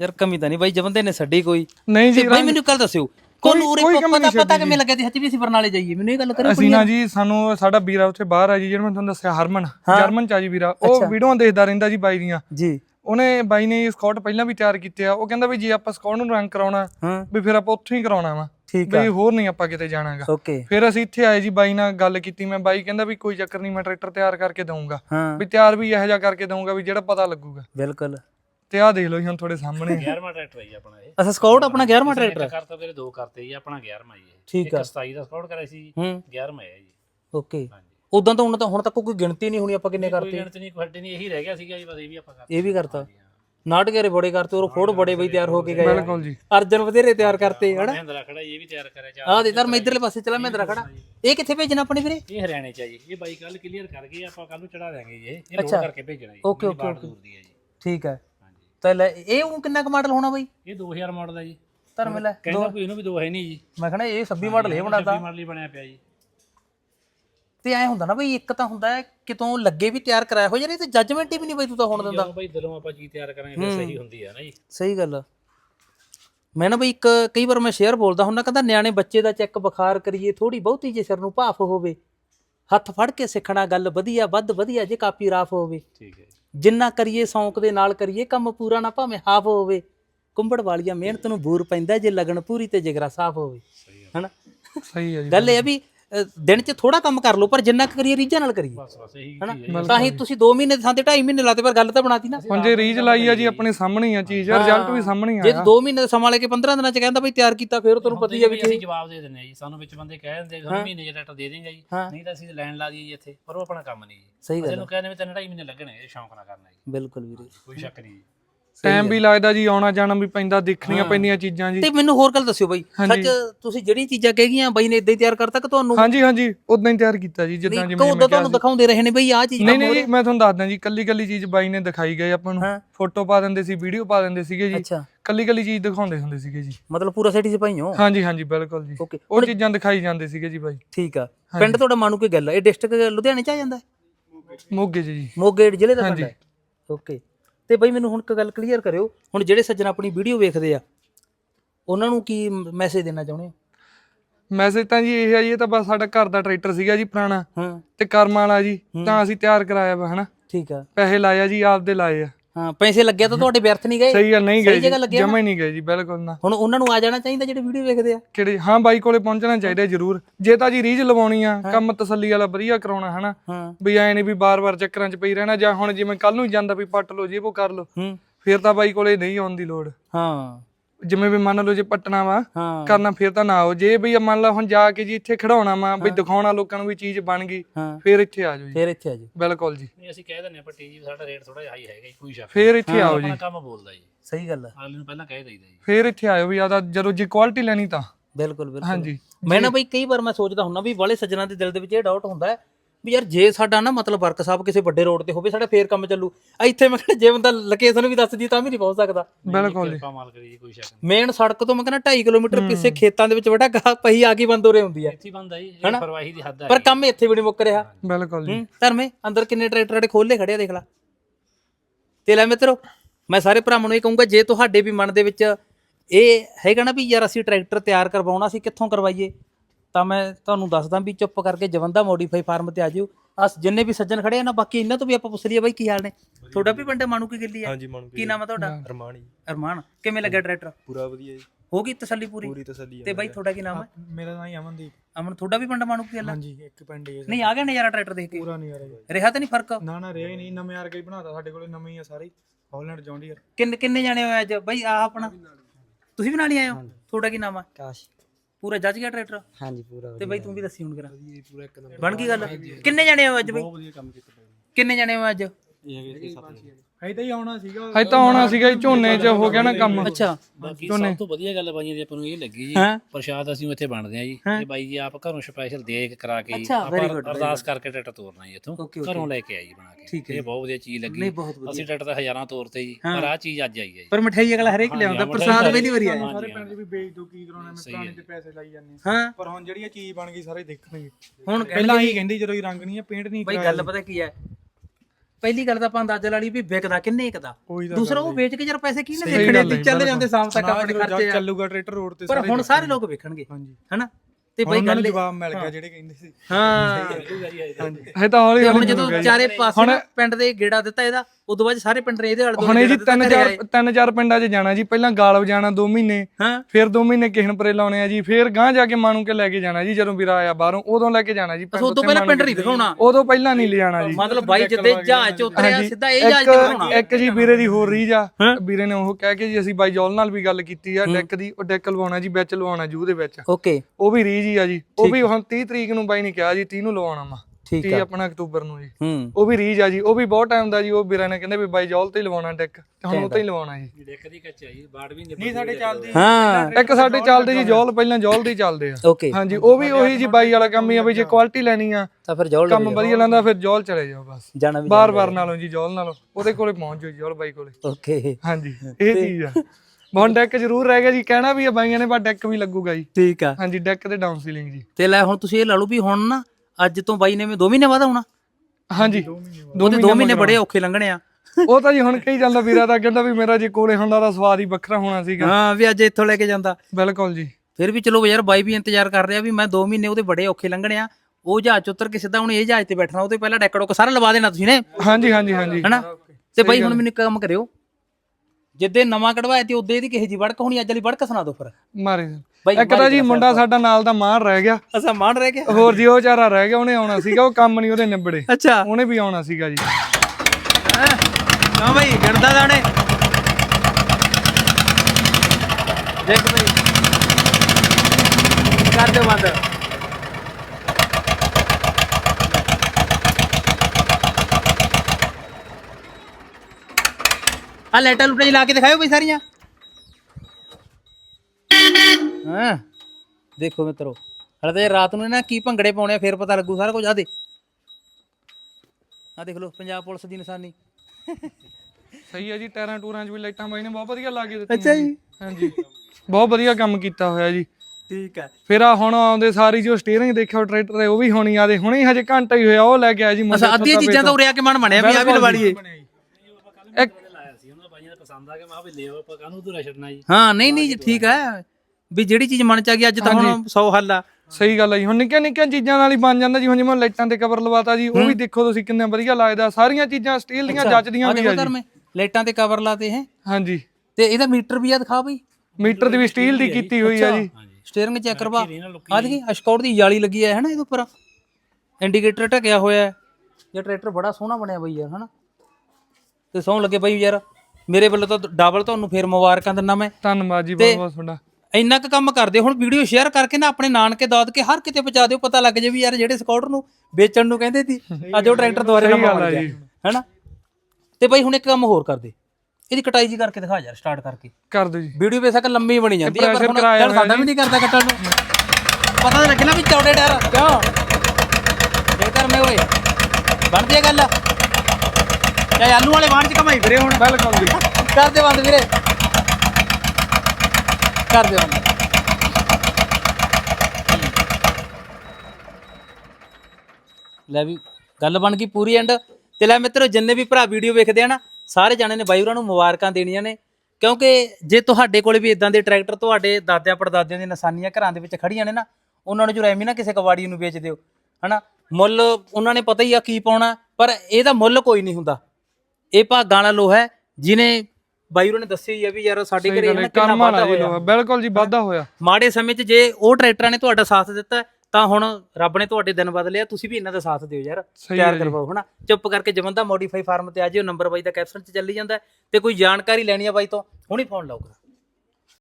B: ਯਾਰ ਕਮੀ ਤਾਂ ਨਹੀਂ ਬਾਈ ਜਵੰਦੇ ਨੇ ਛੱਡੀ ਕੋਈ।
A: ਨਹੀਂ
B: ਤੇ
A: ਜੀ
B: ਬਾਈ ਮੈਨੂੰ ਕੱਲ ਦੱਸਿਓ ਕੋਲ ਉਰੇ
A: ਕੋਈ ਕਮੀ
B: ਪਤਾ ਪਤਾ ਕਿਵੇਂ ਲੱਗਿਆ ਤੇ ਹੱਚ ਵੀ ਅਸੀਂ ਬਰਨਾਲੇ ਜਾਈਏ ਮੈਨੂੰ ਇਹ ਗੱਲ ਕਰਿਓ
A: ਅਸੀਂ ਨਾ ਜੀ ਸਾਨੂੰ ਸਾਡਾ ਵੀਰਾ ਉੱਥੇ ਬਾਹਰ ਆ ਜੀ ਜਿਹੜਾ ਮੈਂ ਤੁਹਾਨੂੰ ਦੱਸਿਆ ਹਰਮਨ ਜਰਮਨ ਚ ਆ ਜੀ ਵੀਰਾ। ਉਹ ਵੀਡੀਓਆਂ ਦੇਖਦਾ ਰਹਿੰਦਾ ਜੀ ਬਾਈ ਦੀਆਂ।
B: ਜੀ।
A: ਉਹਨੇ ਬਾਈ ਨੇ ਸਕਾਟ ਪਹਿਲਾਂ ਵੀ ਤਿਆਰ ਕੀਤੇ ਆ। ਉਹ ਕਹਿੰਦਾ ਵੀ ਜੇ ਆਪਾਂ ਸਕਾਟ ਨੂੰ ਰੰਗ ਕਰਾਉਣਾ ਵੀ ਫਿਰ ਆਪਾਂ ਉੱਥੋਂ ਹੀ ਕਰਾਉਣਾ ਵਾ।
B: ਠੀਕ
A: ਵੀ ਹੋਰ ਨਹੀਂ ਆਪਾਂ ਕਿਤੇ ਜਾਣਾਗਾ।
B: ਓਕੇ।
A: ਫਿਰ ਅਸੀਂ ਇੱਥੇ ਆਏ ਜੀ ਬਾਈ ਨਾਲ ਗੱਲ ਕੀਤੀ। ਮੈਂ ਬਾਈ ਕਹਿੰਦਾ ਵੀ ਕੋਈ ਚੱਕਰ ਨਹੀਂ ਮੈਂ ਟਰੈਕਟਰ ਤਿਆਰ ਕਰਕੇ ਦਊਂਗਾ। ਵੀ ਤਿਆਰ ਵੀ ਇਹੋ ਜਿਹਾ ਕਰਕੇ ਦਊਂਗਾ ਵੀ ਜਿਹੜਾ ਪਤਾ ਲੱਗੂਗਾ।
B: ਬਿਲਕੁਲ।
A: ਤੇ ਆਹ ਦੇਖ ਲਓ ਜੀ ਹੁਣ ਤੁਹਾਡੇ ਸਾਹਮਣੇ।
C: 11ਵਾਂ ਟਰੈਕਟਰ ਹੈ ਜੀ ਆਪਣਾ ਇਹ।
B: ਅਸਾਂ ਸਕਾਊਟ ਆਪਣਾ 11ਵਾਂ ਟਰੈਕਟਰ ਹੈ?
C: ਕਰਤਾ ਵੀਰੇ ਦੋ ਕਰਤੇ ਜੀ ਆਪਣਾ 11ਵਾਂ ਜੀ ਇਹ।
B: ਠੀਕ
C: ਇੱਕ
B: ਆ।
C: 27 ਦਾ ਸਕਾਊਟ ਕਰਿਆ ਸੀ
B: ਹੂੰ।
C: 11ਵਾਂ ਹੈ ਜੀ।
B: ਓਕੇ।
C: ਹਾਂਜੀ।
B: ਉਦੋਂ ਤਾਂ ਹੁਣ ਤਾਂ ਹੁਣ ਤੱਕ ਕੋਈ ਗਿਣਤੀ ਨਹੀਂ ਹੋਣੀ ਆਪਾਂ ਕਿੰਨੇ
C: ਕੋਈ
B: ਕਰਤੇ।
C: ਗਿਣਤ ਨਹੀਂ ਕੋਈ ਹੱਡ ਨਹੀਂ ਇਹੀ ਰਹਿ ਗਿਆ ਸੀਗਾ ਜੀ ਬਸ ਇਹ ਵੀ ਆਪਾਂ ਕਰਤੇ।
B: ਇਹ ਵੀ ਕਰਤਾ। ਨਾਟਕ ਘਰੇ ਬੜੇ ਕਰਤੇ ਉਹ ਫੋੜ ਬੜੇ ਬਈ ਤਿਆਰ ਹੋ ਕੇ ਗਏ। ਆ।
A: ਬਿਲਕੁਲ ਜੀ।
B: ਅਰਜਨ ਵਧੇਰੇ ਤਿਆਰ ਕਰਤੇ ਹਨਾ?
C: ਮਹਿੰਦਰਾ ਖੜਾ ਜੀ, ਇਹ ਵੀ ਤਿਆਰ ਕਰਿਆ ਚਾਰ
B: ਆਹ ਦੇ ਧਰ ਮੈਂ ਇਧਰਲੇ ਪਾਸੇ ਚਲਾ ਮਹਿੰਦਰਾ ਖੜਾ। ਇਹ ਕਿੱਥੇ ਭੇਜਣਾ ਆਪਣੇ ਵੀਰੇ?
C: ਇਹ ਹਰਿਆਣੇ ਚ ਆ ਜੀ। ਇਹ ਬਾਈ ਕੱਲ ਕਲੀਅਰ ਕਰ ਗਏ ਆਪਾਂ ਕੱਲ ਨੂੰ ਚੜਾ ਦਿਆਂਗੇ ਜੀ ਇਹ। ਇਹ ਲੋਡ ਕਰਕੇ ਭੇਜਣਾ ਜੀ।
B: ਓਕੇ,
C: ਮੇਰੀ ਦੂਰ ਦੀ ਹੈ ਜੀ।
B: ਠੀਕ ਹੈ। ਤਾਂ ਲੈ ਇਹ ਉਹ ਕਿੰਨਾ ਕੁ ਮਾਡਲ ਹੋਣਾ ਬਈ?
C: ਇਹ 2000 ਮਾਡਲ ਦਾ ਜੀ।
B: ਧਰਮ ਲੈ
C: ਕਹਿੰਦਾ ਕੋਈ ਇਹਨੂੰ ਵੀ ਦੋ ਹੈ ਨਹੀਂ ਜੀ।
B: ਮੈਂ ਕਹਣਾ ਇਹ 26 ਮਾਡਲ ਇਹ ਬਣਾਤਾ।
C: ਮਾਡਲ ਹੀ ਬਣਿਆ ਪਿਆ ਜੀ।
B: ਤੇ ਐ ਹੁੰਦਾ ਨਾ ਬਈ ਇੱਕ ਤਾਂ ਹੁੰਦਾ ਹੈ ਕਿਤੋਂ ਲੱਗੇ ਵੀ ਤਿਆਰ ਕਰਾਇਆ ਹੋ ਇਹ ਤੇ ਜੱਜਮੈਂਟ ਹੀ ਵੀ ਨਹੀਂ ਬਈ ਤੂੰ ਤਾਂ ਹੁਣ ਦਿੰਦਾ।
C: ਬਾਈ ਦਿਲੋਂ ਆਪਾਂ ਚੀਜ਼ ਤਿਆਰ ਕਰਾਂਗੇ ਫਿਰ ਸਹੀ ਹੁੰਦੀ ਆ ਨਾ ਜੀ।
B: ਸਹੀ ਗੱਲ ਆ। ਮੈਂ ਨਾ ਬਈ ਇੱਕ ਕਈ ਵਾਰ ਮੈਂ ਸ਼ੇਅਰ ਬੋਲਦਾ ਹੁੰਦਾ ਕਹਿੰਦਾ ਨਿਆਣੇ ਬੱਚੇ ਦਾ ਚੈੱਕ ਬੁਖਾਰ ਕਰੀਏ ਥੋੜੀ ਬਹੁਤੀ ਜੇ ਸਿਰ ਨੂੰ ਭਾਫ ਹੋਵੇ। ਹੱਥ ਫੜ ਕੇ ਸਿੱਖਣਾ ਗੱਲ ਵਧੀਆ ਵੱਧ ਵਧੀਆ ਜੇ ਕਾਪੀ ਰਾਫ ਹੋਵੇ।
C: ਠੀਕ ਹੈ
B: ਜਿੰਨਾ ਕਰੀਏ ਸੌਂਕ ਦੇ ਨਾਲ ਕਰੀਏ ਕੰਮ ਪੂਰਾ ਨਾ ਭਾਵੇਂ ਹਾਫ ਹੋਵੇ। ਕੁੰਬੜ ਵਾਲੀਆਂ ਮਿਹਨਤ ਨੂੰ ਬੂਰ ਪੈਂਦਾ ਜੇ ਲਗਨ ਪੂਰੀ ਤੇ ਜਿਗਰਾ ਸਾਫ਼ ਹੋਵੇ। ਹਨਾ?
A: ਸਹੀ ਹੈ ਜੀ।
B: ਗੱਲ ਇਹ ਆ ਵੀ ਦਿਨ 'ਚ ਥੋੜਾ ਕੰਮ ਕਰ ਲਓ ਪਰ ਜਿੰਨਾ ਕੁ ਕਰੀਏ ਰੀਝਾਂ ਨਾਲ ਕਰੀਏ।
C: ਬਸ ਬਸ ਇਹੀ
B: ਹਨਾ?
C: ਚੀਜ਼ ਹੈ
B: ਤਾਂ ਹੀ ਤੁਸੀਂ 2 ਮਹੀਨੇ ਥਾਂ ਤੇ 2.5 ਮਹੀਨੇ ਲਾਤੇ ਪਰ ਗੱਲ ਤਾਂ ਬਣਾਤੀ ਨਾ।
A: ਹੁਣ ਜੇ ਰੀਜ ਲਾਈ ਆ ਜੀ ਆਪਣੇ ਸਾਹਮਣੇ ਆ ਚੀਜ਼ ਰਿਜ਼ਲਟ ਵੀ ਸਾਹਮਣੇ ਹੀ
B: ਜੇ
A: ਆਇਆ
B: 2 ਮਹੀਨੇ ਦਾ ਸਮਾਂ ਲੈ ਕੇ 15 ਦਿਨਾਂ 'ਚ ਕਹਿੰਦਾ ਬਈ ਤਿਆਰ ਕੀਤਾ ਫਿਰ ਤੁਹਾਨੂੰ ਪਤਾ ਹੀ ਆ ਵੀ
C: ਅਸੀਂ ਜਵਾਬ ਦੇ ਦਿੰਦੇ ਆ ਜੀ ਸਾਨੂੰ ਵਿੱਚ ਬੰਦੇ ਕਹਿ ਦਿੰਦੇ ਸਾਨੂੰ ਮਹੀਨੇ ਚ ਟਰੈਕਟਰ ਦੇ ਦੇਂਗੇ ਜੀ। ਨਹੀਂ ਤਾਂ ਅਸੀਂ ਲੈਣ ਲਾ ਦਈਏ ਜੀ ਇੱਥੇ ਪਰ ਉਹ ਆਪਣਾ ਕੰਮ ਨਹੀਂ ਜੀ।
B: ਸਹੀ ਗੱਲ
C: ਅਸੀਂ ਨੂੰ ਕਹਿੰਦੇ ਵੀ ਤਿੰਨ ਢਾਈ ਮਹੀਨੇ ਲੱਗਣੇ ਇਹ ਸ਼ੌਂਕ ਨਾਲ ਕਰਨਾ ਜੀ।
B: ਬਿਲਕੁਲ ਵੀਰੇ।
C: ਕੋਈ ਸ਼ੱਕ ਨਹੀਂ ਜੀ।
A: ਟਾਈਮ ਵੀ ਲੱਗਦਾ ਜੀ ਆਉਣਾ ਜਾਣਾ ਵੀ ਪੈਂਦਾ ਦੇਖਣੀਆਂ ਪੈਂਦੀਆਂ ਚੀਜ਼ਾਂ ਜੀ।
B: ਤੇ ਮੈਨੂੰ ਹੋਰ ਗੱਲ ਦੱਸਿਓ ਬਾਈ। ਸੱਚ ਤੁਸੀਂ ਜਿਹੜੀਆਂ ਚੀਜ਼ਾਂ ਕਹੀਆਂ ਬਾਈ ਨੇ ਇਦਾਂ ਹੀ ਤਿਆਰ ਕਰਤਾ ਕਿ ਤੁਹਾਨੂੰ?
A: ਹਾਂਜੀ ਹਾਂਜੀ ਉਦਾਂ ਹੀ ਤਿਆਰ ਕੀਤਾ ਜੀ ਜਿੱਦਾਂ ਜਿਵੇਂ ਮੈਂ ਕਿਹਾ
B: ਤੁਹਾਨੂੰ ਦਿਖਾਉਂਦੇ ਰਹੇ ਨੇ ਬਈ ਆਹ ਚੀਜ਼
A: ਨਹੀਂ
B: ਹੋ
A: ਨਹੀਂ ਮੈਂ ਤੁਹਾਨੂੰ ਦੱਸਦਾ ਜੀ ਕੱਲੀ ਕੱਲੀ ਚੀਜ਼ ਬਾਈ ਨੇ ਦਿਖਾਈ ਗਏ ਆਪਾਂ ਨੂੰ
B: ਹਾਂ।
A: ਫੋਟੋ ਪਾ ਦਿੰਦੇ ਸੀ ਵੀਡੀਓ ਪਾ ਦਿੰਦੇ ਸੀਗੇ ਜੀ। ਕੱਲੀ ਕੱਲੀ ਚੀਜ਼ ਦਿਖਾਉਂਦੇ ਹੁੰਦੇ ਸੀਗੇ ਜੀ।
B: ਮਤਲਬ ਪੂਰਾ ਸੈਟੀ ਚ ਭਾਈਓ
A: ਹਾਂਜੀ ਹਾਂਜੀ ਬਿਲਕੁਲ ਜੀ। ਉਹ ਚੀਜ਼ਾਂ ਦਿਖਾਈ ਜਾਂਦੇ ਸੀਗੇ ਜੀ ਬਾਈ।
B: ਠੀਕ ਆ। ਪਿੰਡ ਤੁਹਾਡਾ ਮਾਨੂ ਕੀ ਗੱਲ ਆ? ਇਹ ਡਿਸਟ੍ਰਿਕਟ ਲੁਧਿਆਣੇ ਚ ਆ ਜਾਂਦਾ? ਹੈ?
A: ਮੋਗੇ ਜੀ।
B: ਮੋਗੇ ਜ਼ਿਲ੍ਹੇ ਦਾ ਪਿੰਡ ਹੈ ਓਕੇ। ਤੇ ਬਈ ਮੈਨੂੰ ਹੁਣ ਇੱਕ ਗੱਲ ਕਲੀਅਰ ਕਰਿਓ ਹੁਣ ਜਿਹੜੇ ਸੱਜਣ ਆਪਣੀ ਵੀਡੀਓ ਵੇਖਦੇ ਆ ਉਹਨਾਂ ਨੂੰ ਕੀ ਮੈਸੇਜ ਦੇਣਾ ਚਾਹੁੰਦੇ ਹੋ?
A: ਮੈਸੇਜ ਤਾਂ ਜੀ ਇਹ ਹੈ ਜੀ ਇਹ ਤਾਂ ਬਸ ਸਾਡਾ ਘਰ ਦਾ ਟਰੈਕਟਰ ਸੀਗਾ ਜੀ ਪੁਰਾਣਾ
B: ਹਾਂ।
A: ਤੇ ਕਰਮਾਂ ਵਾਲਾ ਜੀ ਤਾਂ ਅਸੀਂ ਤਿਆਰ ਕਰਾਇਆ ਵਾ ਹਨਾ?
B: ਠੀਕ ਆ।
A: ਪੈਸੇ ਲਾਇਆ ਜੀ ਆਪਦੇ ਲਾਏ ਆ।
B: ਹਾਂ ਪੈਸੇ ਲੱਗਿਆ ਤਾਂ ਤੁਹਾਡੇ ਵਿਅਰਥ ਨਹੀਂ ਗਏ?
A: ਸਹੀ ਗੱਲ ਨਹੀਂ ਗਏ
B: ਜਗ੍ਹਾ
A: ਜੀ
B: ਲੱਗਿਆ
A: ਜਮਾ ਹੀ ਨਹੀਂ ਗਏ ਜੀ ਬਿਲਕੁਲ ਨਾ।
B: ਹੁਣ ਉਹਨਾਂ ਨੂੰ ਆ ਜਾਣਾ ਚਾਹੀਦਾ ਜਿਹੜੇ ਵੀਡੀਓ ਵੇਖਦੇ ਆ?
A: ਕਿਹੜੇ? ਹਾਂ ਬਾਈ ਕੋਲੇ ਪਹੁੰਚਣਾ ਚਾਹੀਦਾ ਜਰੂਰ। ਜੇ ਤਾਂ ਜੀ ਰੀਝ ਲਵਾਉਣੀ ਆ ਕੰਮ ਤਸੱਲੀ ਵਾਲਾ ਵਧੀਆ ਕਰਾਉਣਾ ਹਨਾ? ਵੀ ਐ ਨਹੀਂ ਵੀ ਬਾਰ-ਬਾਰ ਚੱਕਰਾਂ 'ਚ ਪਈ ਰਹਿਣਾ ਜਾਂ ਹੁਣ ਜਿਵੇਂ ਕੱਲ ਨੂੰ ਜਾਂਦਾ ਵੀ ਪੱਟ ਲਓ ਜੇ ਉਹ ਕਰ
B: ਹੂੰ।
A: ਫਿਰ ਤਾਂ ਬਾਈ ਕੋਲੇ ਨਹੀਂ ਆਉਣ ਦੀ ਲੋੜ।
B: ਹਾਂ।
A: ਜਿਵੇਂ ਵੀ ਮੰਨ ਲਓ ਜੇ ਪੱਟਣਾ ਵਾ
B: ਹਾਂ।
A: ਕਰਨਾ ਫਿਰ ਤਾਂ ਨਾ ਆਓ। ਜੇ ਵੀ ਮੰਨ ਲਾ ਹੁਣ ਜਾ ਕੇ ਜੀ ਇੱਥੇ ਖੜਾਉਣਾ ਵਾ ਵੀ ਦਿਖਾਉਣਾ ਲੋਕਾਂ ਨੂੰ ਵੀ ਚੀਜ਼ ਬਣ ਗਈ
B: ਹਾਂ।
A: ਫਿਰ ਇੱਥੇ ਆ ਜਾਓ ਜੀ।
B: ਫੇਰ ਇੱਥੇ ਆ ਜੀ।
A: ਬਿਲਕੁਲ ਜੀ।
C: ਨਹੀਂ ਅਸੀਂ ਕਹਿ ਦਿੰਦੇ ਆ ਪੱਟੀ ਜੀ ਸਾਡਾ ਰੇਟ ਥੋੜਾ ਜਿਹਾ ਹਾਈ ਹੈਗਾ ਜੀ ਕੋਈ ਸ਼ੱਕ
A: ਫਿਰ ਇੱਥੇ ਆਓ ਜੀ।
C: ਆਪਣਾ ਕੰਮ ਬੋਲਦਾ ਜੀ।
B: ਸਹੀ ਗੱਲ ਆ।
C: ਅਗਲੇ ਨੂੰ ਪਹਿਲਾਂ ਕਹਿ ਦਈਦਾ ਜੀ।
A: ਫਿਰ ਇੱਥੇ ਆਇਓ ਵੀ ਆਦਾ ਜਦੋਂ ਜੇ ਕੁਆਲਿਟੀ ਲੈਣੀ ਤਾਂ।
B: ਬਿਲਕੁਲ ਬਿਲਕੁਲ।
A: ਹਾਂਜੀ।
B: ਮੈਂ ਨਾ ਬਈ ਕਈ ਵਾਰ ਮੈਂ ਸੋਚਦਾ ਹੁੰਦਾ ਵੀ ਵਾਲੇ ਸੱਜਣਾ ਦੇ ਦਿਲ ਦੇ ਵਿੱਚ ਇਹ ਡਾਊਟ ਹੁੰਦਾ ਹੈ ਵੀ ਯਾਰ ਜੇ ਸਾਡਾ ਨਾ ਮਤਲਬ ਵਰਕਸ਼ਾਪ ਕਿਸੇ ਵੱਡੇ ਰੋਡ ਤੇ ਹੋਵੇ ਸਾਡਾ ਫੇਰ ਕੰਮ ਚੱਲੂ। ਇੱਥੇ ਮੈਂ ਕਹਿੰਦਾ ਜੇ ਬੰਦਾ ਲੋਕੇਸ਼ਨ ਵੀ ਦੱਸ ਦੀ ਤਾਂ ਵੀ ਨਹੀਂ ਪਹੁੰਚ ਸਕਦਾ।
A: ਬਿਲਕੁਲ ਜੀ।
C: ਕਿਰਪਾ ਮਾਲ ਕਰੀ ਜੀ ਕੋਈ ਸ਼ੱਕ ਨਹੀਂ।
B: ਮੇਨ ਸੜਕ ਤੋਂ ਮੈਂ ਕਹਿੰਦਾ 2.5 ਕਿਲੋਮੀਟਰ ਪਿੱਛੇ ਖੇਤਾਂ ਦੇ ਵਿੱਚ ਬੜਾ ਗਾਹ ਪਹੀ ਆ ਕੇ ਬੰਦ ਹੋ ਰਹੀ ਹੁੰਦੀ ਹੈ
C: ਇੱਥੇ ਬੰਦਾ ਜੀ ਇਹ ਪਰਵਾਹੀ ਦੀ ਹੱਦ ਹੈ
B: ਪਰ ਕੰਮ ਇੱਥੇ ਵੀ ਨਹੀਂ ਮੁੱਕ ਰਿਹਾ।
A: ਬਿਲਕੁਲ ਜੀ।
B: ਧਰਮੇ ਅੰਦਰ ਕਿੰਨੇ ਟਰੈਕਟਰ ਦੇ ਖੋਲੇ ਖੜੇ ਆ ਦੇਖ ਲੈ। ਤੇ ਲੈ ਮਿੱਤਰੋ ਮੈਂ ਸਾਰੇ ਭਰਾਵਾਂ ਨੂੰ ਇਹ ਕਹੂੰਗਾ ਜੇ ਤੁਹਾਡੇ ਵੀ ਮਨ ਦੇ ਵਿੱਚ ਇਹ ਹੈਗਾ ਨਾ ਵੀ ਯਾਰ ਅਸੀਂ ਟਰੈਕਟਰ ਤਿਆਰ ਕਰਵਾਉਣਾ ਸੀ ਕਿੱਥੋਂ ਕਰਵਾਈਏ? ਤਾਂ ਮੈਂ ਤੁਹਾਨੂੰ ਦੱਸਦਾ ਵੀ ਚੁੱਪ ਕਰਕੇ ਜਵੰਦਾ ਮੋਡੀਫਾਈ ਫਾਰਮ ਤੇ ਆ ਜਿਓ। ਅਸ ਜਿੰਨੇ ਵੀ ਸੱਜਣ ਖੜੇ ਆ ਨਾ ਬਾਕੀ ਇਹਨਾਂ ਤੋਂ ਵੀ ਆਪਾਂ ਪੁੱਛ ਲਈਏ ਬਾਈ ਕੀ ਹਾਲ ਨੇ। ਤੁਹਾਡਾ ਵੀ ਪਿੰਡ ਮਾਣੂ ਕੀ ਗਿੱਲੀ ਆ
E: ਹਾਂਜੀ ਮਨ
B: ਕੀ ਨਾਮ ਆ ਤੁਹਾਡਾ?
E: ਅਰਮਾਨ। ਜੀ।
B: ਅਰਮਾਨ। ਕਿਵੇਂ ਲੱਗਿਆ ਟਰੈਕਟਰ?
E: ਪੂਰਾ ਵਧੀਆ ਜੀ।
B: ਹੋ ਗਈ ਤਸੱਲੀ ਪੂਰੀ?
E: ਪੂਰੀ ਤਸੱਲੀ
B: ਤੇ ਬਾਈ ਤੁਹਾਡਾ ਕੀ ਨਾਮ ਹੈ?
D: ਮੇਰਾ ਨਾਮ ਹੀ ਅਮਨਦੀਪ।
B: ਅਮਨ ਤੁਹਾਡਾ ਵੀ ਪਿੰਡ ਮਾਣੂ ਕੀ ਗੱਲ? ਆ?
D: ਹਾਂਜੀ ਇੱਕ ਪਿੰਡ ਹੀ ਹੈ
B: ਨਹੀਂ ਆ ਗਿਆ ਨਜ਼ਾਰਾ ਟਰੈਕਟਰ ਦੇਖ ਕੇ।
D: ਪੂਰਾ ਨਹੀਂ ਆ ਰਿਹਾ
B: ਰਿਹਾ ਤਾਂ ਨਹੀਂ ਫ਼ਰਕ?
D: ਨਾ ਨਾ ਰਿਹਾ ਹੀ ਨਹੀਂ। ਨਵੇਂ ਆਰ ਕੇ ਬਣਾਤਾ ਸਾਡੇ ਕੋਲੇ ਨਵੇਂ ਹੀ ਆ ਸਾਰੇ। ਹਾਲੈਂਡ ਜੌਂਡੀਅਰ
B: ਕਿੰਨੇ ਕਿੰਨੇ ਜਾਣੇ ਹੋਏ ਅੱਜ? ਬਾਈ ਆ ਆਪਣਾ। ਤੁਸੀਂ ਵੀ ਨਾਲ ਹੀ ਆਏ ਹੋ? ਤੁਹਾਡਾ ਕੀ ਨਾਮ ਆ
F: ਕਾਸ਼।
B: ਪੂਰਾ ਜੱਜ ਗਿਆ ਟਰੈਕਟਰ?
F: ਹਾਂਜੀ ਪੂਰਾ
B: ਤੇ ਬਾਈ ਤੂੰ ਵੀ ਦੱਸੀ ਹੁਣ ਕਰਾ। ਬਣ ਗਈ ਗੱਲ? ਕਿੰਨੇ ਜਾਣੇ ਹੋ ਅੱਜ ਬਾਈ? ਕਿੰਨੇ ਜਾਣੇ ਹੋ ਅੱਜ?
D: ਐ ਤਾਂ ਹੀ ਆਉਣਾ ਸੀਗਾ
A: ਹਜੇ ਤਾਂ ਆਉਣਾ ਸੀਗਾ ਜੀ ਝੋਨੇ 'ਚ ਹੋ ਗਿਆ ਨਾ ਕੰਮ।
B: ਅੱਛਾ।
C: ਬਾਕੀ ਸਭ ਤੋਂ ਵਧੀਆ ਗੱਲ ਬਾਈਆਂ ਦੀ ਆਪਾਂ ਨੂੰ ਇਹ ਲੱਗੀ ਜੀ
B: ਹਾਂ।
C: ਪ੍ਰਸ਼ਾਦ ਅਸੀਂ ਇੱਥੇ ਵੰਡਦੇ ਆ ਜੀ ਇਹ ਬਾਈ ਜੀ ਆਪ ਘਰੋਂ ਸਪੈਸ਼ਲ ਦੇ ਕੇ ਕਰਾ ਕੇ ਜੀ
B: ਅੱਛਾ, very
C: ਆਪਾਂ
B: good, very
C: ਅਰਦਾਸ ਕਰਕੇ ਟਰੈਕਟਰ ਤੋਰਨਾ ਜੀ ਇੱਥੋਂ
B: Okay, okay.
C: ਘਰੋਂ ਲੈ ਕੇ ਆਈ ਜੀ ਬਣਾ ਕੇ।
B: ਠੀਕ ਹੈ
C: ਇਹ ਬਹੁਤ ਵਧੀਆ ਚੀਜ਼ ਲੱਗੀ
B: ਨਹੀਂ ਬਹੁਤ ਵਧੀਆ।
C: ਅਸੀਂ ਟਰੈਕਟਰ ਤਾਂ ਹਜ਼ਾਰਾਂ ਤੋਰਤੇ ਜੀ ਪਰ ਆਹ ਚੀਜ਼ ਅੱਜ ਆਈ ਹੈ ਜੀ।
B: ਪਰ ਮਠਿਆਈ ਅਗਲਾ ਹਰੇਕ ਲਿਆਉਂਦਾ ਪ੍ਰਸਾਦ ਪਹਿਲੀ ਵਾਰੀ ਆਇਆ
D: ਸਾਰੇ ਪਿੰਡ 'ਚ ਵੀ ਵੇਚ ਦੋ ਕੀ ਕਰਾਉਣਾ ਮੈਂ ਪੁਰਾਣੇ ਤੇ ਪੈਸੇ ਲਾਈ ਜਾਂਦੇ ਆ।
B: ਹਾਂ।
D: ਪਰ ਹੁਣ ਜਿਹੜੀ ਇਹ ਚੀਜ਼ ਬਣ ਗਈ ਸਾਰੇ ਦੇਖਣਗੇ
B: ਹੁਣ
D: ਪਹਿਲਾਂ ਹੀ ਕਹਿੰਦੀ ਜਦੋਂ ਹੀ ਰੰਗ ਨਹੀਂ ਹੈ ਪੇਂਟ ਨਹੀਂ
B: ਬਾਈ ਗੱਲ ਪਤਾ ਕੀ ਹੈ? ਪਹਿਲੀ ਗੱਲ ਤਾਂ ਆਪਾਂ ਅੰਦਾਜ਼ਾ ਲਾ ਲਈ ਵੀ ਵਿਕਦਾ ਕਿੰਨੇ
D: ਉਹੀ ਤਾਂ
B: ਦੂਸਰਾ ਉਹ ਵੇਚ ਕੇ ਯਾਰ ਪੈਸੇ ਕਿਹਨੇ
A: ਸਹੀ
B: ਦੇਖਣੇ
A: ਗੱਲ ਹੈ,
B: ਤੇ ਚੱਲ ਜਾਂਦੇ ਸ਼ਾਮ ਤੱਕ ਆਪਣੇ ਖਰਚੇ ਆ।
D: ਚੱਲੂਗਾ ਟਰੈਕਟਰ ਰੋਡ ਤੇ
B: ਪਰ ਹੁਣ ਸਾਰੇ ਲੋਕ ਵੇਖਣਗੇ
D: ਹਾਂਜੀ।
B: ਹਨਾ? ਤੇ ਬਾਈ ਗੱਲ ਇਹ-
D: ਜਵਾਬ ਮਿਲ ਗਿਆ ਜਿਹੜੇ ਕਹਿੰਦੇ ਸੀ।
B: ਹਾਂ।
A: ਹਜੇ। ਤਾਂ ਹੌਲੀ
B: ਤੇ ਹੁਣ
A: ਹੌਲੀ
B: ਜਦੋਂ ਚਾਰੇ ਪਾਸੇ ਨਾ ਪਿੰਡ ਦੇ ਗੇੜਾ ਦਿੱਤਾ ਇਹਦਾ ਉਦੋਂ ਬਾਅਦ ਸਾਰੇ ਪਿੰਡ ਨੇ ਇਹਦੇ ਆਲੇ
A: ਹੁਣ ਇਹ ਜੀ
B: ਗੇੜਾ ਦਿੱਤਾ,
A: ਤਿੰਨ
B: ਘਰੇ
A: ਚਾਰ
B: ਆਏ।
A: ਤਿੰਨ ਚਾਰ ਪਿੰਡਾਂ 'ਚ ਜਾਣਾ ਜੀ। ਪਹਿਲਾਂ ਗਾਲਵ ਜਾਣਾ 2 ਮਹੀਨੇ
B: ਹਾਂ।
A: ਫਿਰ 2 ਮਹੀਨੇ ਕਿਹਨਪੁਰੇ ਲਾਉਣੇ ਆ ਜੀ। ਫਿਰ ਗਾਂ ਜਾ ਕੇ ਮਾਣੂ ਕੇ ਲੈ ਕੇ ਜਾਣਾ ਜੀ ਜਦੋਂ ਵੀਰਾ ਆਇਆ ਬਾਹਰੋਂ ਉਦੋਂ ਲੈ ਕੇ ਜਾਣਾ ਜੀ।
B: ਉਦੋਂ ਪਹਿਲਾਂ ਪਿੰਡ ਨਹੀਂ ਦਿਖਾਉਣਾ?
A: ਉਦੋਂ ਪਹਿਲਾਂ ਨਹੀਂ ਲਿਜਾਣਾ ਜੀ।
B: ਮਤਲਬ ਬਾਈ ਜਿੱਦੇ ਜਹਾਜ਼ ਚ ਉਤਰਿਆ ਸਿੱਧਾ ਇਹ ਜਹਾਜ਼ ਦਿਖਾਉਣਾ।
A: ਇੱਕ ਜੀ ਵੀਰੇ ਦੀ ਹੋਰ ਰੀਜ ਆ। ਵੀਰੇ ਨੇ ਉਹ ਕਹਿ ਕੇ ਜੀ ਅਸੀਂ ਬਾਈ ਜੋਲ ਨਾਲ ਵੀ ਗੱਲ ਕੀਤੀ ਆ ਡੈਕ ਦੀ ਉਹ ਡੈਕ ਲਵਾਉਣਾ ਜੀ ਵਿੱਚ ਲਵਾਉਣਾ ਜੂ ਦੇ ਵਿੱਚ।
B: ਓਕੇ।
A: ਉਹ ਵੀ ਰੀਜ ਹੀ ਆ ਜੀ। ਉਹ ਵੀ ਹੁਣ 30 ਤਰੀਕ ਨੂੰ ਬਾਈ ਨੇ ਕਿਹਾ ਜੀ 30 ਨੂੰ ਲਵਾਉਣਾ ਵਾ।
B: ਠੀਕ
A: 30 ਆਪਣਾ ਅਕਤੂਬਰ ਨੂੰ ਜੀ।
B: ਹੂੰ।
A: ਉਹ ਵੀ ਰੀਜ ਆ ਜੀ ਉਹ ਵੀ ਬਹੁਤ ਟਾਈਮ ਦਾ ਜੀ ਉਹ ਵੀਰਾਂ ਨੇ ਕਹਿੰਦੇ ਵੀ ਬਾਈ ਜੋਲ ਤੇ ਹੀ ਲਵਾਉਣਾ ਡੈਕ ਤੇ ਹੁਣ ਉਹ ਤੇ ਹੀ ਲਵਾਉਣਾ ਜੀ
C: ਡੈਕ ਦੀ ਕੱਚਾ ਜੀ ਬਾੜ ਵੀ
D: ਨਹੀਂ ਸਾਡੇ ਚੱਲਦੀ
B: ਹਾਂ।
A: ਇੱਕ ਸਾਡੇ ਚੱਲਦੇ ਜੀ ਜੋਲ ਪਹਿਲਾਂ ਜੋਲ ਦੇ ਚੱਲਦੇ ਆ।
B: ਓਕੇ
A: ਹਾਂਜੀ ਉਹ ਵੀ ਉਹੀ ਜੀ ਬਾਈ ਵਾਲਾ ਕੰਮ ਹੀ ਆ ਬਈ ਜੇ ਕੁਆਲਿਟੀ ਲੈਣੀ ਆ
B: ਤਾਂ ਫਿਰ ਜੋਲ
A: ਕੰਮ ਵਧੀਆ ਲੈਂਦਾ ਫਿਰ ਜੋਲ ਚਲੇ ਜਾਓ ਬਸ।
B: ਜਾਣਾ ਵੀ
A: ਬਾਰ-ਬਾਰ ਨਾਲੋਂ ਜੀ ਜੋਲ ਨਾਲੋਂ। ਉਹਦੇ ਕੋਲੇ ਪਹੁੰਚ ਜਾਓ ਜੋਲ ਬਾਈ ਕੋਲੇ।
B: ਓਕੇ
A: ਹਾਂਜੀ ਇਹ ਚੀਜ਼ ਆ। ਬੌਨ ਡੈਕ ਜ਼ਰੂਰ ਰਹਿ ਗਿਆ ਜੀ ਕਹਿਣਾ ਵੀ ਆ ਬਾਈਆਂ ਨੇ ਬਾ ਡੈਕ ਵੀ ਲੱਗੂਗਾ ਜੀ।
B: ਠੀਕ ਆ।
A: ਹਾਂਜੀ ਡੈਕ ਤੇ ਡਾਊਨ ਸੀਲਿੰਗ ਜੀ।
B: ਤੇ ਲੈ ਹੁਣ ਤੁਸੀਂ ਇਹ ਲਾ ਲਓ ਵੀ ਹੁਣ ਨਾ ਅੱਜ ਤੋਂ ਬਾਈ ਨੇ ਵੀ 2 ਮਹੀਨੇ ਬਾਅਦ ਆਉਣਾ।
A: ਹਾਂਜੀ।
B: ਉਹਦੇ 2 ਮਹੀਨੇ ਬੜੇ ਔਖੇ ਲੰਘਣੇ ਆ।
A: ਉਹ ਤਾਂ ਜੀ ਹੁਣ ਕਹੀ ਜਾਂਦਾ ਵੀਰਾ ਤਾਂ ਕਹਿੰਦਾ ਵੀ ਮੇਰਾ ਜੇ ਕੋਲੇ ਹੁੰਦਾ ਤਾਂ ਸਵਾਦ ਹੀ ਵੱਖਰਾ ਹੋਣਾ ਸੀਗਾ।
B: ਹਾਂ ਵੀ ਅੱਜ ਇੱਥੋਂ ਲੈ ਕੇ ਜਾਂਦਾ।
A: ਬਿਲਕੁਲ ਜੀ।
B: ਫਿਰ ਵੀ ਚਲੋ ਯਾਰ ਬਾਈ ਵੀ ਇੰਤਜ਼ਾਰ ਕਰ ਰਿਹਾ ਵੀ ਮੈਂ 2 ਮਹੀਨੇ ਉਹਦੇ ਬੜੇ ਔਖੇ ਲੰਘਣੇ ਆ। ਉਹ ਜਹਾਜ਼ 'ਚ ਉਤਰ ਕੇ ਸਿੱਧਾ ਹੁਣ ਇਹ ਜਹਾਜ਼ ਤੇ ਬੈਠਣਾ ਉਹਦੇ ਪਹਿਲਾਂ ਡੈਕ ਡੁੱਕ ਸਾਰਾ ਲਵਾ ਦੇਣਾ ਤੁਸੀਂ ਨੇ।
A: ਹਾਂਜੀ ਹਾਂਜੀ ਹਾਂਜੀ।
B: ਹਨਾ? ਤੇ ਬਾਈ ਹੁਣ ਮੈਨੂੰ ਇੱਕ ਕੰਮ ਕਰਿਓ। ਜਿੱਦੇ ਨਵਾਂ ਕਢਵਾਇਆ ਤੇ ਉਹਦੇ ਇਹਦੀ ਕਿਸੇ ਜੀ ਵੜਕ ਹੋਣੀ ਅੱਜ ਵਾਲੀ ਵੜਕ ਸੁਣਾ ਦਿਓ ਫਿਰ।
A: ਮਾਰੇ। ਇੱਕ ਤਾਂ ਜੀ ਮੁੰਡਾ ਸਾਡਾ ਨਾਲ ਦਾ ਮਾਰ ਰਹਿ ਗਿਆ।
B: ਅਸਾਂ ਮਾਨ ਰਹਿ ਗਿਆ?
A: ਹੋਰ ਜੀ ਉਹ ਚਾਰਾ ਰਹਿ ਗਿਆ ਉਹਨੇ ਆਉਣਾ ਸੀਗਾ ਉਹ ਕੰਮ ਨਹੀਂ ਉਹਦੇ ਨਿਬੜੇ।
B: ਅੱਛਾ।
A: ਉਹਨੇ ਵੀ ਆਉਣਾ ਸੀਗਾ ਜੀ।
B: ਹਾਂ? ਬਾਈ ਗਣਦਾ ਦਾਣੇ ਦੇਖ ਬਾਈ। ਕਰ ਦੇ ਬੰਦ। ਆ ਲਾਈਟਾਂ ਲੁੱਟਾਂ ਲਾ ਕੇ ਦਿਖਾਓ ਬਈ ਸਾਰੀਆਂ। ਹਾਂ। ਦੇਖੋ ਮਿੱਤਰੋ ਹਲੇ ਤਾਂ ਰਾਤ ਨੂੰ ਨਾ ਕੀ ਭੰਗੜੇ ਪਾਉਣੇ ਆ, ਫਿਰ ਪਤਾ ਲੱਗੂ ਸਾਰਾ ਕੁਝ। ਆ ਦੇ ਆ ਦੇਖ ਲਓ ਪੰਜਾਬ ਪੁਲਿਸ ਦੀ ਨਿਸ਼ਾਨੀ।
A: ਸਹੀ ਹੈ ਜੀ ਟਾਇਰਾਂ ਟੂਰਾਂ 'ਚ ਵੀ ਲਾਈਟਾਂ ਬਾਈ ਨੇ ਬਹੁਤ ਵਧੀਆ ਲਾ ਕੇ ਦਿੱਤੀਆਂ
B: ਅੱਛਾ ਜੀ।
A: ਹਾਂਜੀ। ਬਹੁਤ ਵਧੀਆ ਕੰਮ ਕੀਤਾ ਹੋਇਆ ਜੀ।
B: ਠੀਕ ਹੈ।
A: ਫਿਰ ਆ ਹੁਣ ਆਉਂਦੇ ਸਾਰੀ ਜੋ ਸਟੀਅਰਿੰਗ ਦੇਖਿਓ ਟਰੈਕਟਰ ਦੇ ਉਹ ਵੀ ਹੋਣੀ ਆਦੇ ਹੁਣੇ ਹਜੇ ਘੰਟਾ ਹੀ ਹੋਇਆ ਉਹ ਲੈ ਕੇ ਆਇਆ ਜੀ
B: ਅੱਛਾ ਅੱਧੀਆਂ ਚੀਜ਼ਾਂ ਤਾਂ ਉਰੇ ਆ ਕੇ ਮਨ ਬਣਿਆ ਵੀ ਆ ਵੀ ਲਵਾ ਲਈਏ
A: ਇੱਕ
C: ਲਾਇਆ ਸੀ ਉਹਨਾਂ ਬਾਈਆਂ ਦਾ ਪਸੰਦ ਆ ਗਿਆ ਮੈਂ ਵੀ ਲਿਓ ਆਪਾਂ ਕਾਹਨੂੰ ਦੂਰਾ ਛੱਡਣਾ ਜੀ?
B: ਹਾਂ ਨਹੀਂ ਨਹੀਂ ਜੀ, ਠੀਕ ਹੈ। ਵੀ ਜਿਹੜੀ ਚੀਜ਼ ਮਨ ਚ ਆ ਗਈ ਅੱਜ ਤਾਂ ਹੁਣ 100 ਹੱਲ ਆ।
A: ਸਹੀ ਗੱਲ ਹੈ ਜੀ। ਹੁਣ ਨਿੱਕੀਆਂ ਨਿੱਕੀਆਂ ਚੀਜ਼ਾਂ ਨਾਲ ਹੀ ਬਣ ਜਾਂਦਾ ਜੀ। ਹੁਣ ਜਿਵੇਂ ਲਾਈਟਾਂ ਤੇ ਕਵਰ ਲਵਾਤਾ ਜੀ ਉਹ ਵੀ ਦੇਖੋ ਤੁਸੀਂ ਕਿੰਨੇ ਵਧੀਆ ਲੱਗਦਾ। ਸਾਰੀਆਂ ਚੀਜ਼ਾਂ ਸਟੀਲ ਦੀਆਂ ਜੱਚਦੀਆਂ
B: ਆ
A: ਵੀ ਆ ਜੀ।
B: ਲਾਈਟਾਂ ਤੇ ਕਵਰ ਲਾਤੇ ਹੈ
A: ਹਾਂਜੀ।
B: ਤੇ ਇਹਦਾ ਮੀਟਰ ਵੀ ਆ ਦਿਖਾ ਬਈ।
A: ਮੀਟਰ ਦੀ ਵੀ ਸਟੀਲ ਦੀ ਕੀਤੀ ਹੋਈ ਆ ਜੀ।
B: ਸਟੀਅਰਿੰਗ ਚੈੱਕ ਕਰਵਾ। ਆ ਦੇਖੀ ਅਸ਼ਕੌਰ ਦੀ ਜਾਲੀ ਲੱਗੀ ਹੈ ਹਨਾ ਇਹਦੇ ਉੱਪਰ। ਇੰਡੀਕੇਟਰ ਢਕਿਆ ਹੋਇਆ ਹੈ। ਇਹ ਟਰੈਕਟਰ ਬੜਾ ਸੋਹਣਾ ਬਣਿਆ ਬਈ ਯਾਰ ਹਨਾ। ਤੇ ਸੋਹਣ ਲੱਗੇ ਬਈ ਯਾਰ। ਮੇਰੇ ਵੱਲੋਂ ਤਾਂ ਡਬਲ ਤੁਹਾਨੂੰ ਫੇਰ ਮੁਬਾਰਕਾਂ ਦਿੰਦਾ ਮੈਂ।
A: ਧੰਨਵਾਦ ਜੀ ਬਹੁਤ ਬਹੁਤ ਤੁਹਾਡਾ।
B: ਇੰਨਾ ਕੁ ਕੰਮ ਕਰਦੇ ਹੁਣ ਵੀਡੀਓ ਸ਼ੇਅਰ ਕਰਕੇ ਨਾ ਆਪਣੇ ਨਾਨਕੇ ਦਾਦ ਕੇ ਹਰ ਕਿਤੇ ਪਹੁੰਚਾ ਦਿਓ ਪਤਾ ਲੱਗ ਜੇ ਵੀ ਯਾਰ ਜਿਹੜੇ ਸਕਾਊਟਰ ਨੂੰ ਵੇਚਣ ਨੂੰ ਕਹਿੰਦੇ ਸੀ ਅੱਜ ਉਹ ਟਰੈਕਟਰ ਦੁਆਰੇ ਨਵਾਂ ਬਣ ਗਿਆ ਹੈਨਾ? ਤੇ ਬਈ ਹੁਣ ਇੱਕ ਕੰਮ ਹੋਰ ਕਰਦੇ ਇਹਦੀ ਕਟਾਈ ਜੀ ਕਰਕੇ ਦਿਖਾ ਯਾਰ ਸਟਾਰਟ ਕਰਕੇ।
A: ਕਰ ਦਿਓ ਜੀ।
B: ਵੀਡੀਓ ਬੇਸ਼ੱਕ ਲੰਮੀ ਬਣੀ ਜਾਂਦੀ ਹੈ ਪਰ ਹੁਣ ਚੱਲ ਸਾਡਾ ਵੀ ਨਹੀਂ ਕਰਦਾ ਕੱਟਣ ਨੂੰ। ਪਤਾ ਤਾਂ ਲੱਗੇ ਨਾ ਵੀ ਚੌੜੇ ਟਾਇਰ ਕਿਉਂ? ਬੇਕਰ ਮੈਂ ਓਏ। ਬਣਦੀ ਹੈ ਗੱਲ? ਚਾਹੇ ਆਲੂ ਵਾਲੇ ਵਾਣ ਚ ਕਮਾਈ ਫਿਰੇ ਹੁਣ।
A: ਵੈਲਕਮ ਜੀ।
B: ਕਰ ਦੇ ਬੰਦ ਵੀਰੇ। ਕਰ ਦੇ ਲੈ ਵੀ, ਗੱਲ ਬਣ ਗਈ ਪੂਰੀ ਐਂਡ ਤੇ ਲੈ ਮਿੱਤਰੋ, ਜਿੰਨੇ ਵੀ ਭਰਾ ਵੀਡੀਓ ਵੇਖਦੇ ਆ ਨਾ, ਸਾਰੇ ਜਾਣੇ ਨੇ ਬਾਈ ਉਹਨਾਂ ਨੂੰ ਮੁਬਾਰਕਾਂ ਦੇਣੀਆਂ ਨੇ। ਕਿਉਂਕਿ ਜੇ ਤੁਹਾਡੇ ਕੋਲੇ ਵੀ ਇਦਾਂ ਦੇ ਟਰੈਕਟਰ ਤੁਹਾਡੇ ਦਾਦਿਆਂ ਪੜਦਾਦਿਆਂ ਦੀਆਂ ਨਿਸ਼ਾਨੀਆਂ ਘਰਾਂ ਦੇ ਵਿੱਚ ਖੜੀਆਂ ਨੇ ਨਾ, ਉਹਨਾਂ ਨੂੰ ਜੁਰੈਮੀ ਨਾ ਕਿਸੇ ਕਵਾੜੀ ਨੂੰ ਵੇਚ ਦਿਓ। ਹਨਾ? ਮੁੱਲ ਉਹਨਾਂ ਨੇ ਪਤਾ ਹੀ ਆ ਕੀ ਪਾਉਣਾ, ਪਰ ਇਹਦਾ ਮੁੱਲ ਕੋਈ ਨਹੀਂ ਹੁੰਦਾ। ਇਹ ਭਾਗਾਂ ਵਾਲਾ ਲੋਹਾ ਜਿਹਨੇ ਬਾਈ ਹੋਰਾਂ ਨੇ ਦੱਸਿਆ ਹੀ ਆ ਵੀ ਯਾਰ ਸਾਡੇ ਘਰੇ ਇਹਨਾਂ ਕਿੰਨਾ ਵਾਧਾ
A: ਜੀ
B: ਹੋਇਆ
A: ਬਿਲਕੁਲ ਜੀ ਵਾਧਾ ਹੋਇਆ
B: ਮਾੜੇ ਸਮੇਂ 'ਚ ਜੇ ਉਹ ਟਰੈਕਟਰਾਂ ਨੇ ਤੁਹਾਡਾ ਸਾਥ ਦਿੱਤਾ ਤਾਂ ਹੁਣ ਰੱਬ ਨੇ ਤੁਹਾਡੇ ਦਿਨ ਬਦਲਿਆ ਤੁਸੀਂ ਵੀ ਇਹਨਾਂ ਦਾ ਸਾਥ ਦਿਓ ਯਾਰ
A: ਸਹੀ
B: ਤਿਆਰ
A: ਜੀ।
B: ਕਰਵਾਓ ਹਨਾ ਚੁੱਪ ਕਰਕੇ ਜਵੰਦਾ ਮੋਡੀਫਾਈ ਫਾਰਮ ਤੇ ਆ ਜਿਓ ਨੰਬਰ ਬਾਈ ਦਾ ਕੈਪਸ਼ਨ 'ਚ ਚੱਲੀ ਜਾਂਦਾ ਹੈ। ਤੇ ਕੋਈ ਜਾਣਕਾਰੀ ਲੈਣੀ ਆ ਬਾਈ ਤੋਂ ਹੁਣੀ ਫੋਨ ਲਾਓ